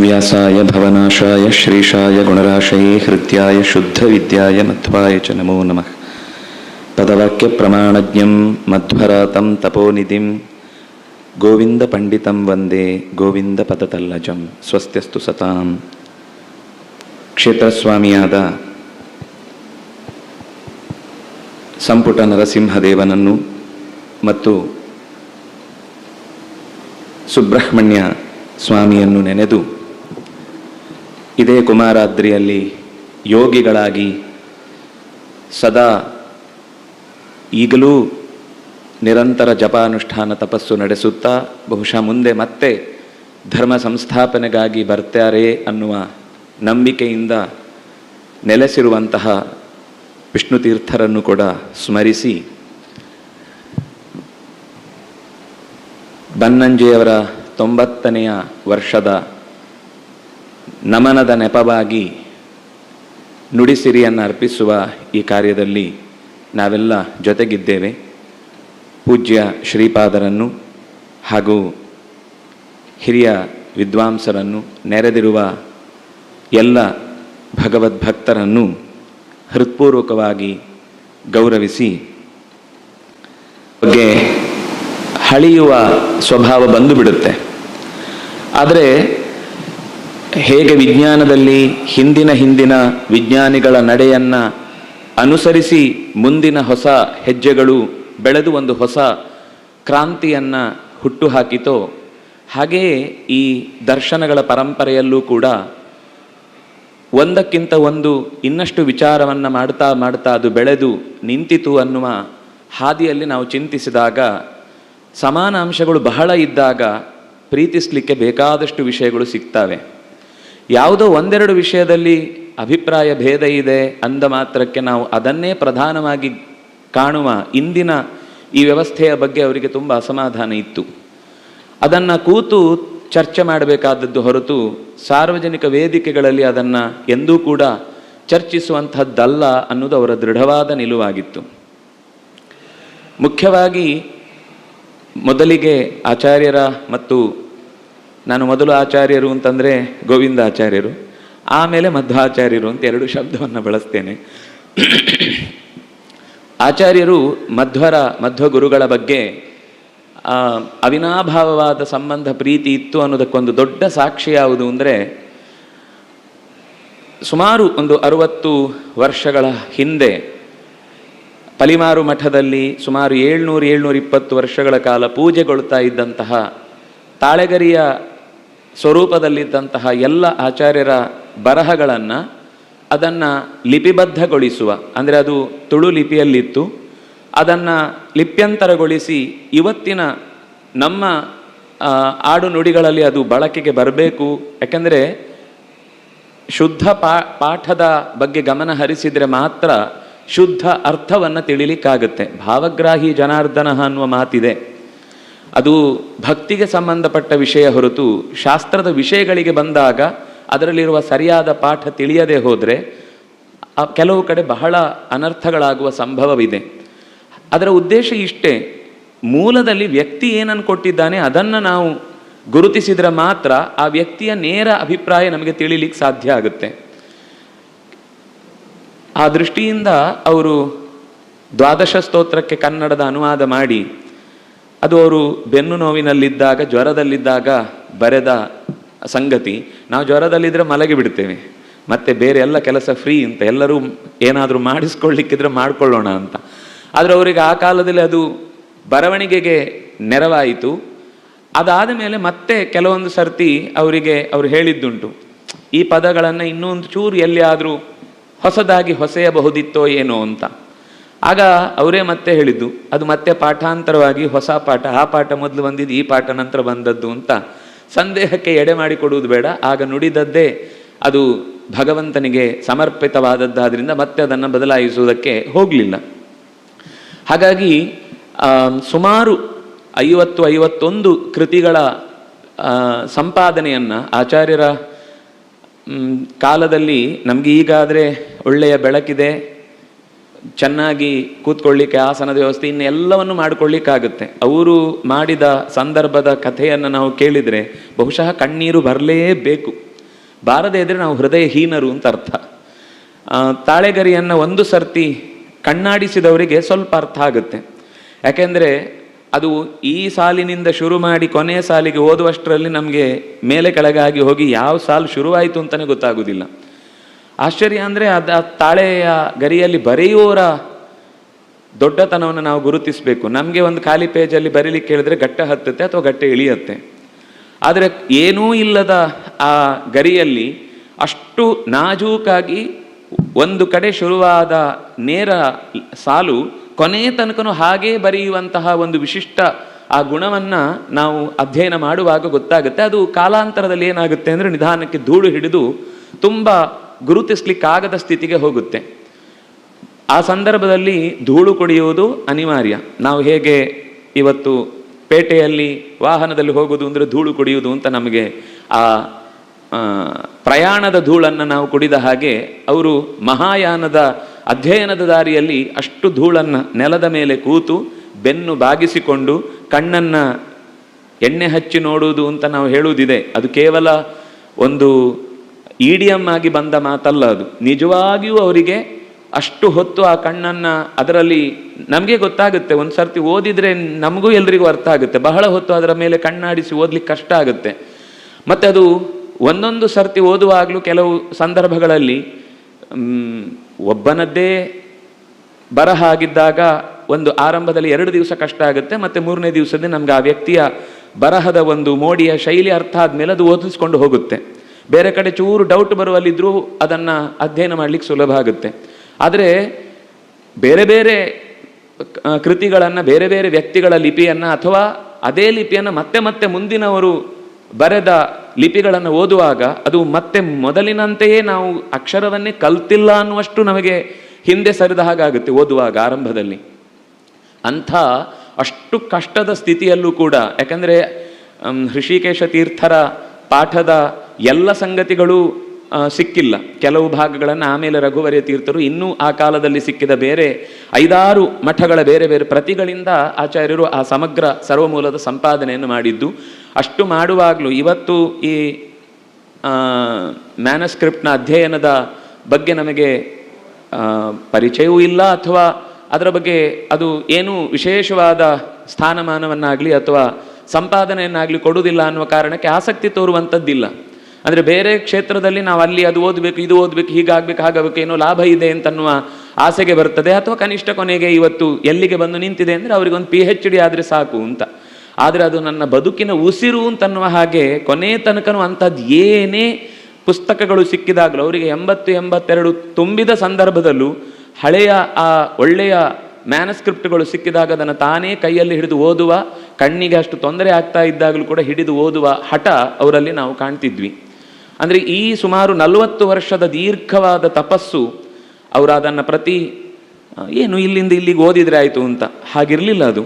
व्यासाय भवनाशाय श्रीशाय गुणराशये हृद्याय शुद्धविद्याय मध्वाय च नमो नमः पदवाक्यप्रमाणज्ञं मध्वरातं तपोनिधिं गोविन्दपण्डितं वन्दे ಗೋವಿಂದಪದತಲ್ಲಜಂ ಸ್ವಸ್ತ್ಯಸ್ತು ಸತಾಂ ಕ್ಷೇತ್ರಸ್ವಾಮಿಯಾದ ಸಂಪುಟ ನರಸಿಂಹದೇವನನ್ನು ಮತ್ತು ಸುಬ್ರಹ್ಮಣ್ಯ ಸ್ವಾಮಿಯನ್ನು ನೆನೆದು ಇದೇ ಕುಮಾರಾದ್ರಿಯಲ್ಲಿ ಯೋಗಿಗಳಾಗಿ ಸದಾ ಈಗಲೂ ನಿರಂತರ ಜಪಾನುಷ್ಠಾನ ತಪಸ್ಸು ನಡೆಸುತ್ತಾ ಬಹುಶಃ ಮುಂದೆ ಮತ್ತೆ ಧರ್ಮ ಸಂಸ್ಥಾಪನೆಗಾಗಿ ಬರ್ತಾರೆ ಅನ್ನುವ ನಂಬಿಕೆಯಿಂದ ನೆಲೆಸಿರುವಂತಹ ವಿಷ್ಣು ತೀರ್ಥರನ್ನು ಕೂಡ ಸ್ಮರಿಸಿ ಬನ್ನಂಜೆಯವರ ತೊಂಬತ್ತನೆಯ ವರ್ಷದ ನಮನದ ನೆಪವಾಗಿ ನುಡಿಸಿರಿಯನ್ನು ಅರ್ಪಿಸುವ ಈ ಕಾರ್ಯದಲ್ಲಿ ನಾವೆಲ್ಲ ಜೊತೆಗಿದ್ದೇವೆ. ಪೂಜ್ಯ ಶ್ರೀಪಾದರನ್ನು ಹಾಗೂ ಹಿರಿಯ ವಿದ್ವಾಂಸರನ್ನು ನೆರೆದಿರುವ ಎಲ್ಲ ಭಗವದ್ಭಕ್ತರನ್ನು ಹೃತ್ಪೂರ್ವಕವಾಗಿ ಗೌರವಿಸಿ, ಬಗ್ಗೆ ಹಳಿಯುವ ಸ್ವಭಾವ ಬಂದು ಬಿಡುತ್ತೆ. ಆದರೆ ಹೇಗೆ ವಿಜ್ಞಾನದಲ್ಲಿ ಹಿಂದಿನ ಹಿಂದಿನ ವಿಜ್ಞಾನಿಗಳ ನಡೆಯನ್ನು ಅನುಸರಿಸಿ ಮುಂದಿನ ಹೊಸ ಹೆಜ್ಜೆಗಳು, ಬೆಳೆದು ಒಂದು ಹೊಸ ಕ್ರಾಂತಿಯನ್ನು ಹುಟ್ಟುಹಾಕಿತೋ, ಹಾಗೆಯೇ ಈ ದರ್ಶನಗಳ ಪರಂಪರೆಯಲ್ಲೂ ಕೂಡ ಒಂದಕ್ಕಿಂತ ಒಂದು ಇನ್ನಷ್ಟು ವಿಚಾರವನ್ನು ಮಾಡ್ತಾ ಮಾಡ್ತಾ ಅದು ಬೆಳೆದು ನಿಂತಿತು ಅನ್ನುವ ಹಾದಿಯಲ್ಲಿ ನಾವು ಚಿಂತಿಸಿದಾಗ ಸಮಾನ ಅಂಶಗಳು ಬಹಳ ಇದ್ದಾಗ ಪ್ರೀತಿಸಲಿಕ್ಕೆ ಬೇಕಾದಷ್ಟು ವಿಷಯಗಳು ಸಿಗ್ತವೆ. ಯಾವುದೋ ಒಂದೆರಡು ವಿಷಯದಲ್ಲಿ ಅಭಿಪ್ರಾಯ ಭೇದ ಇದೆ ಅಂದ ಮಾತ್ರಕ್ಕೆ ನಾವು ಅದನ್ನೇ ಪ್ರಧಾನವಾಗಿ ಕಾಣುವ ಇಂದಿನ ಈ ವ್ಯವಸ್ಥೆಯ ಬಗ್ಗೆ ಅವರಿಗೆ ತುಂಬ ಅಸಮಾಧಾನ ಇತ್ತು. ಅದನ್ನು ಕೂತು ಚರ್ಚೆ ಮಾಡಬೇಕಾದದ್ದು ಹೊರತು ಸಾರ್ವಜನಿಕ ವೇದಿಕೆಗಳಲ್ಲಿ ಅದನ್ನು ಎಂದೂ ಕೂಡ ಚರ್ಚಿಸುವಂಥದ್ದಲ್ಲ ಅನ್ನೋದು ಅವರ ದೃಢವಾದ ನಿಲುವಾಗಿತ್ತು. ಮುಖ್ಯವಾಗಿ ಮೊದಲಿಗೆ ಆಚಾರ್ಯರ ಮತ್ತು ನಾನು ಮೊದಲು ಆಚಾರ್ಯರು ಅಂತಂದರೆ ಗೋವಿಂದ ಆಚಾರ್ಯರು, ಆಮೇಲೆ ಮಧ್ವಾಚಾರ್ಯರು ಅಂತ ಎರಡು ಶಬ್ದವನ್ನು ಬಳಸ್ತೇನೆ. ಆಚಾರ್ಯರು ಮಧ್ವರ, ಮಧ್ವ ಗುರುಗಳ ಬಗ್ಗೆ ಅವಿನಾಭಾವವಾದ ಸಂಬಂಧ ಪ್ರೀತಿ ಇತ್ತು ಅನ್ನೋದಕ್ಕೊಂದು ದೊಡ್ಡ ಸಾಕ್ಷಿ ಯಾವುದು ಅಂದರೆ, ಸುಮಾರು ಒಂದು ಅರುವತ್ತು ವರ್ಷಗಳ ಹಿಂದೆ ಪಲಿಮಾರು ಮಠದಲ್ಲಿ ಸುಮಾರು ಏಳ್ನೂರು ಏಳ್ನೂರ ಇಪ್ಪತ್ತು ವರ್ಷಗಳ ಕಾಲ ಪೂಜೆಗೊಳ್ತಾ ಇದ್ದಂತಹ ತಾಳೆಗರಿಯ ಸ್ವರೂಪದಲ್ಲಿದ್ದಂತಹ ಎಲ್ಲ ಆಚಾರ್ಯರ ಬರಹಗಳನ್ನು ಅದನ್ನು ಲಿಪಿಬದ್ಧಗೊಳಿಸುವ, ಅಂದರೆ ಅದು ತುಳು ಲಿಪಿಯಲ್ಲಿತ್ತು, ಅದನ್ನು ಲಿಪ್ಯಂತರಗೊಳಿಸಿ ಇವತ್ತಿನ ನಮ್ಮ ಆಡು ನುಡಿಗಳಲ್ಲಿ ಅದು ಬಳಕೆಗೆ ಬರಬೇಕು. ಯಾಕೆಂದರೆ ಶುದ್ಧ ಪಾ, ಪಾಠದ ಬಗ್ಗೆ ಗಮನ ಹರಿಸಿದರೆ ಮಾತ್ರ ಶುದ್ಧ ಅರ್ಥವನ್ನು ತಿಳಿಲಿಕ್ಕಾಗುತ್ತೆ. ಭಾವಗ್ರಾಹಿ ಜನಾರ್ದನ ಅನ್ನುವ ಮಾತಿದೆ. ಅದು ಭಕ್ತಿಗೆ ಸಂಬಂಧಪಟ್ಟ ವಿಷಯ ಹೊರತು ಶಾಸ್ತ್ರದ ವಿಷಯಗಳಿಗೆ ಬಂದಾಗ ಅದರಲ್ಲಿರುವ ಸರಿಯಾದ ಪಾಠ ತಿಳಿಯದೆ ಹೋದರೆ ಕೆಲವು ಕಡೆ ಬಹಳ ಅನರ್ಥಗಳಾಗುವ ಸಂಭವವಿದೆ. ಅದರ ಉದ್ದೇಶ ಇಷ್ಟೇ, ಮೂಲದಲ್ಲಿ ವ್ಯಕ್ತಿ ಏನನ್ನು ಕೊಟ್ಟಿದ್ದಾನೆ ಅದನ್ನು ನಾವು ಗುರುತಿಸಿದರೆ ಮಾತ್ರ ಆ ವ್ಯಕ್ತಿಯ ನೇರ ಅಭಿಪ್ರಾಯ ನಮಗೆ ತಿಳಿಲಿಕ್ಕೆ ಸಾಧ್ಯ ಆಗುತ್ತೆ. ಆ ದೃಷ್ಟಿಯಿಂದ ಅವರು ದ್ವಾದಶ ಸ್ತೋತ್ರಕ್ಕೆ ಕನ್ನಡದ ಅನುವಾದ ಮಾಡಿ ಅದು ಅವರು ಬೆನ್ನು ನೋವಿನಲ್ಲಿದ್ದಾಗ, ಜ್ವರದಲ್ಲಿದ್ದಾಗ ಬರೆದ ಸಂಗತಿ, ನಾವು ಜ್ವರದಲ್ಲಿದ್ದರೆ ಮಲಗಿ ಬಿಡ್ತೇವೆ. ಮತ್ತೆ ಬೇರೆ ಎಲ್ಲ ಕೆಲಸ ಫ್ರೀ ಅಂತ ಎಲ್ಲರೂ ಏನಾದರೂ ಮಾಡಿಸ್ಕೊಳ್ಳಿಕ್ಕಿದ್ರೆ ಮಾಡ್ಕೊಳ್ಳೋಣ ಅಂತ. ಆದರೆ ಅವರಿಗೆ ಆ ಕಾಲದಲ್ಲಿ ಅದು ಬರವಣಿಗೆಗೆ ನೆರವಾಯಿತು. ಅದಾದ ಮೇಲೆ ಮತ್ತೆ ಕೆಲವೊಂದು ಸರ್ತಿ ಅವರಿಗೆ ಅವರು ಹೇಳಿದ್ದುಂಟು, ಈ ಪದಗಳನ್ನು ಇನ್ನೂ ಒಂದು ಚೂರು ಎಲ್ಲಿಯಾದರೂ ಹೊಸದಾಗಿ ಹೊಸೆಯಬಹುದಿತ್ತೋ ಏನೋ ಅಂತ. ಆಗ ಅವರೇ ಮತ್ತೆ ಹೇಳಿದ್ದು, ಅದು ಮತ್ತೆ ಪಾಠಾಂತರವಾಗಿ ಹೊಸ ಪಾಠ, ಆ ಪಾಠ ಮೊದಲು ಬಂದಿದ್ದು, ಈ ಪಾಠ ನಂತರ ಬಂದದ್ದು ಅಂತ. ಸಂದೇಹಕ್ಕೆ ಎಡೆ ಮಾಡಿಕೊಡುವುದು ಬೇಡ, ಆಗ ನುಡಿದದ್ದೇ ಅದು ಭಗವಂತನಿಗೆ ಸಮರ್ಪಿತವಾದದ್ದಾದ್ರಿಂದ ಮತ್ತೆ ಅದನ್ನು ಬದಲಾಯಿಸುವುದಕ್ಕೆ ಹೋಗಲಿಲ್ಲ. ಹಾಗಾಗಿ ಸುಮಾರು ಐವತ್ತು, ಐವತ್ತೊಂದು ಕೃತಿಗಳ ಸಂಪಾದನೆಯನ್ನು ಆಚಾರ್ಯರ ಕಾಲದಲ್ಲಿ ನಮಗೆ ಈಗಾದರೆ ಒಳ್ಳೆಯ ಬೆಳಕಿದೆ. ಚೆನ್ನಾಗಿ ಕೂತ್ಕೊಳ್ಳಿಕ್ಕೆ, ಆಸನದ ವ್ಯವಸ್ಥೆ ಇನ್ನೆಲ್ಲವನ್ನು ಮಾಡಿಕೊಳ್ಳಿಕ್ಕಾಗುತ್ತೆ. ಅವರು ಮಾಡಿದ ಸಂದರ್ಭದ ಕಥೆಯನ್ನು ನಾವು ಕೇಳಿದರೆ ಬಹುಶಃ ಕಣ್ಣೀರು ಬರಲೇಬೇಕು. ಬಾರದೇ ಇದ್ದರೆ ನಾವು ಹೃದಯಹೀನರು ಅಂತ ಅರ್ಥ. ತಾಳೆಗರಿಯನ್ನು ಒಂದು ಸರ್ತಿ ಕಣ್ಣಾಡಿಸಿದವರಿಗೆ ಸ್ವಲ್ಪ ಅರ್ಥ ಆಗುತ್ತೆ. ಯಾಕೆಂದರೆ ಅದು ಈ ಸಾಲಿನಿಂದ ಶುರು ಮಾಡಿ ಕೊನೆಯ ಸಾಲಿಗೆ ಓದುವಷ್ಟರಲ್ಲಿ ನಮಗೆ ಮೇಲೆ ಕೆಳಗಾಗಿ ಹೋಗಿ ಯಾವ ಸಾಲು ಶುರುವಾಯಿತು ಅಂತಲೇ ಗೊತ್ತಾಗೋದಿಲ್ಲ. ಆಶ್ಚರ್ಯ ಅಂದರೆ ಅದು ಆ ತಾಳೆಯ ಗರಿಯಲ್ಲಿ ಬರೆಯುವವರ ದೊಡ್ಡತನವನ್ನು ನಾವು ಗುರುತಿಸಬೇಕು. ನಮಗೆ ಒಂದು ಖಾಲಿ ಪೇಜಲ್ಲಿ ಬರೀಲಿಕ್ಕೆ ಹೇಳಿದ್ರೆ ಗಟ್ಟ ಹತ್ತುತ್ತೆ ಅಥವಾ ಗಟ್ಟೆ ಇಳಿಯುತ್ತೆ. ಆದರೆ ಏನೂ ಇಲ್ಲದ ಆ ಗರಿಯಲ್ಲಿ ಅಷ್ಟು ನಾಜೂಕಾಗಿ ಒಂದು ಕಡೆ ಶುರುವಾದ ನೇರ ಸಾಲು ಕೊನೆ ತನಕನೂ ಹಾಗೇ ಬರೆಯುವಂತಹ ಒಂದು ವಿಶಿಷ್ಟ ಆ ಗುಣವನ್ನು ನಾವು ಅಧ್ಯಯನ ಮಾಡುವಾಗ ಗೊತ್ತಾಗುತ್ತೆ. ಅದು ಕಾಲಾಂತರದಲ್ಲಿ ಏನಾಗುತ್ತೆ ಅಂದರೆ ನಿಧಾನಕ್ಕೆ ಧೂಳು ಹಿಡಿದು ತುಂಬ ಗುರುತಿಸ್ಲಿಕ್ಕಾಗದ ಸ್ಥಿತಿಗೆ ಹೋಗುತ್ತೆ. ಆ ಸಂದರ್ಭದಲ್ಲಿ ಧೂಳು ಕುಡಿಯುವುದು ಅನಿವಾರ್ಯ. ನಾವು ಹೇಗೆ ಇವತ್ತು ಪೇಟೆಯಲ್ಲಿ ವಾಹನದಲ್ಲಿ ಹೋಗುವುದು ಅಂದರೆ ಧೂಳು ಕುಡಿಯುವುದು ಅಂತ ನಮಗೆ ಆ ಪ್ರಯಾಣದ ಧೂಳನ್ನು ನಾವು ಕುಡಿದ ಹಾಗೆ ಅವರು ಮಹಾಯಾನದ ಅಧ್ಯಯನದ ದಾರಿಯಲ್ಲಿ ಅಷ್ಟು ಧೂಳನ್ನು ನೆಲದ ಮೇಲೆ ಕೂತು ಬೆನ್ನು ಬಾಗಿಸಿಕೊಂಡು ಕಣ್ಣನ್ನು ಎಣ್ಣೆ ಹಚ್ಚಿ ನೋಡುವುದು ಅಂತ ನಾವು ಹೇಳುವುದಿದೆ. ಅದು ಕೇವಲ ಒಂದು ಇಡಿಯಮ್ ಆಗಿ ಬಂದ ಮಾತಲ್ಲ ಅದು. ನಿಜವಾಗಿಯೂ ಅವರಿಗೆ ಅಷ್ಟು ಹೊತ್ತು ಆ ಕಣ್ಣನ್ನು ಅದರಲ್ಲಿ ನಮಗೆ ಗೊತ್ತಾಗುತ್ತೆ. ಒಂದು ಸರ್ತಿ ಓದಿದರೆ ನಮಗೂ ಎಲ್ರಿಗೂ ಅರ್ಥ ಆಗುತ್ತೆ. ಬಹಳ ಹೊತ್ತು ಅದರ ಮೇಲೆ ಕಣ್ಣಾಡಿಸಿ ಓದ್ಲಿಕ್ಕೆ ಕಷ್ಟ ಆಗುತ್ತೆ. ಮತ್ತು ಅದು ಒಂದೊಂದು ಸರ್ತಿ ಓದುವಾಗಲೂ ಕೆಲವು ಸಂದರ್ಭಗಳಲ್ಲಿ ಒಬ್ಬನದ್ದೇ ಬರಹ ಆಗಿದ್ದಾಗ ಒಂದು ಆರಂಭದಲ್ಲಿ ಎರಡು ದಿವಸ ಕಷ್ಟ ಆಗುತ್ತೆ, ಮತ್ತು ಮೂರನೇ ದಿವಸದಲ್ಲಿ ನಮ್ಗೆ ಆ ವ್ಯಕ್ತಿಯ ಬರಹದ ಒಂದು ಮೋಡಿಯ ಶೈಲಿ ಅರ್ಥ ಆದಮೇಲೆ ಅದು ಓದಿಸ್ಕೊಂಡು ಹೋಗುತ್ತೆ. ಬೇರೆ ಕಡೆ ಚೂರು ಡೌಟ್ ಬರುವಲ್ಲಿದ್ದರೂ ಅದನ್ನು ಅಧ್ಯಯನ ಮಾಡ್ಲಿಕ್ಕೆ ಸುಲಭ ಆಗುತ್ತೆ. ಆದರೆ ಬೇರೆ ಬೇರೆ ಕೃತಿಗಳನ್ನು, ಬೇರೆ ಬೇರೆ ವ್ಯಕ್ತಿಗಳ ಲಿಪಿಯನ್ನು ಅಥವಾ ಅದೇ ಲಿಪಿಯನ್ನು ಮತ್ತೆ ಮತ್ತೆ ಮುಂದಿನವರು ಬರೆದ ಲಿಪಿಗಳನ್ನು ಓದುವಾಗ ಅದು ಮತ್ತೆ ಮೊದಲಿನಂತೆಯೇ ನಾವು ಅಕ್ಷರವನ್ನೇ ಕಲ್ತಿಲ್ಲ ಅನ್ನುವಷ್ಟು ನಮಗೆ ಹಿಂದೆ ಸರಿದ ಹಾಗಾಗುತ್ತೆ ಓದುವಾಗ ಆರಂಭದಲ್ಲಿ. ಅಂಥ ಅಷ್ಟು ಕಷ್ಟದ ಸ್ಥಿತಿಯಲ್ಲೂ ಕೂಡ, ಯಾಕಂದರೆ ಹೃಷಿಕೇಶ ತೀರ್ಥರ ಪಾಠದ ಎಲ್ಲ ಸಂಗತಿಗಳು ಸಿಕ್ಕಿಲ್ಲ. ಕೆಲವು ಭಾಗಗಳನ್ನು ಆಮೇಲೆ ರಘುವರೆ ತೀರ್ಥರು ಇನ್ನೂ ಆ ಕಾಲದಲ್ಲಿ ಸಿಕ್ಕಿದ ಬೇರೆ ಐದಾರು ಮಠಗಳ ಬೇರೆ ಬೇರೆ ಪ್ರತಿಗಳಿಂದ ಆಚಾರ್ಯರು ಆ ಸಮಗ್ರ ಸರ್ವಮೂಲದ ಸಂಪಾದನೆಯನ್ನು ಮಾಡಿದ್ದು. ಅಷ್ಟು ಮಾಡುವಾಗಲೂ ಇವತ್ತು ಈ ಮ್ಯಾನಸ್ಕ್ರಿಪ್ಟ್ನ ಅಧ್ಯಯನದ ಬಗ್ಗೆ ನಮಗೆ ಪರಿಚಯವೂ ಇಲ್ಲ ಅಥವಾ ಅದರ ಬಗ್ಗೆ ಅದು ಏನು ವಿಶೇಷವಾದ ಸ್ಥಾನಮಾನವನ್ನಾಗಲಿ ಅಥವಾ ಸಂಪಾದನೆಯನ್ನಾಗಲಿ ಕೊಡುವುದಿಲ್ಲ ಅನ್ನುವ ಕಾರಣಕ್ಕೆ ಆಸಕ್ತಿ ತೋರುವಂಥದ್ದಿಲ್ಲ. ಅಂದರೆ ಬೇರೆ ಕ್ಷೇತ್ರದಲ್ಲಿ ನಾವು ಅಲ್ಲಿ ಅದು ಓದಬೇಕು, ಇದು ಓದಬೇಕು ಹೀಗಾಗಬೇಕು ಹಾಗಾಗಬೇಕು ಏನೋ ಲಾಭ ಇದೆ ಅಂತನ್ನುವ ಆಸೆಗೆ ಬರ್ತದೆ ಅಥವಾ ಕನಿಷ್ಠ ಕೊನೆಗೆ ಇವತ್ತು ಎಲ್ಲಿಗೆ ಬಂದು ನಿಂತಿದೆ ಅಂದರೆ ಅವರಿಗೆ ಒಂದು ಪಿ ಹೆಚ್ ಡಿ ಆದರೆ ಸಾಕು ಅಂತ. ಆದರೆ ಅದು ನನ್ನ ಬದುಕಿನ ಉಸಿರು ಅಂತನ್ನುವ ಹಾಗೆ ಕೊನೆ ತನಕನೂ ಅಂಥದ್ದು ಏನೇ ಪುಸ್ತಕಗಳು ಸಿಕ್ಕಿದಾಗಲೂ ಅವರಿಗೆ ಎಂಬತ್ತು, ಎಂಬತ್ತೆರಡು ತುಂಬಿದ ಸಂದರ್ಭದಲ್ಲೂ ಹಳೆಯ, ಆ ಒಳ್ಳೆಯ ಮ್ಯಾನಸ್ಕ್ರಿಪ್ಟ್ಗಳು ಸಿಕ್ಕಿದಾಗ ಅದನ್ನು ತಾನೇ ಕೈಯಲ್ಲಿ ಹಿಡಿದು ಓದುವ, ಕಣ್ಣಿಗೆ ಅಷ್ಟು ತೊಂದರೆ ಆಗ್ತಾ ಇದ್ದಾಗಲೂ ಕೂಡ ಹಿಡಿದು ಓದುವ ಹಠ ಅವರಲ್ಲಿ ನಾವು ಕಾಣ್ತಿದ್ವಿ. ಅಂದರೆ ಈ ಸುಮಾರು ನಲವತ್ತು ವರ್ಷದ ದೀರ್ಘವಾದ ತಪಸ್ಸು ಅವರು ಅದನ್ನು ಪ್ರತಿ ಏನು ಇಲ್ಲಿಂದ ಇಲ್ಲಿಗೆ ಓದಿದರೆ ಆಯಿತು ಅಂತ. ಹಾಗಿರಲಿಲ್ಲ ಅದು.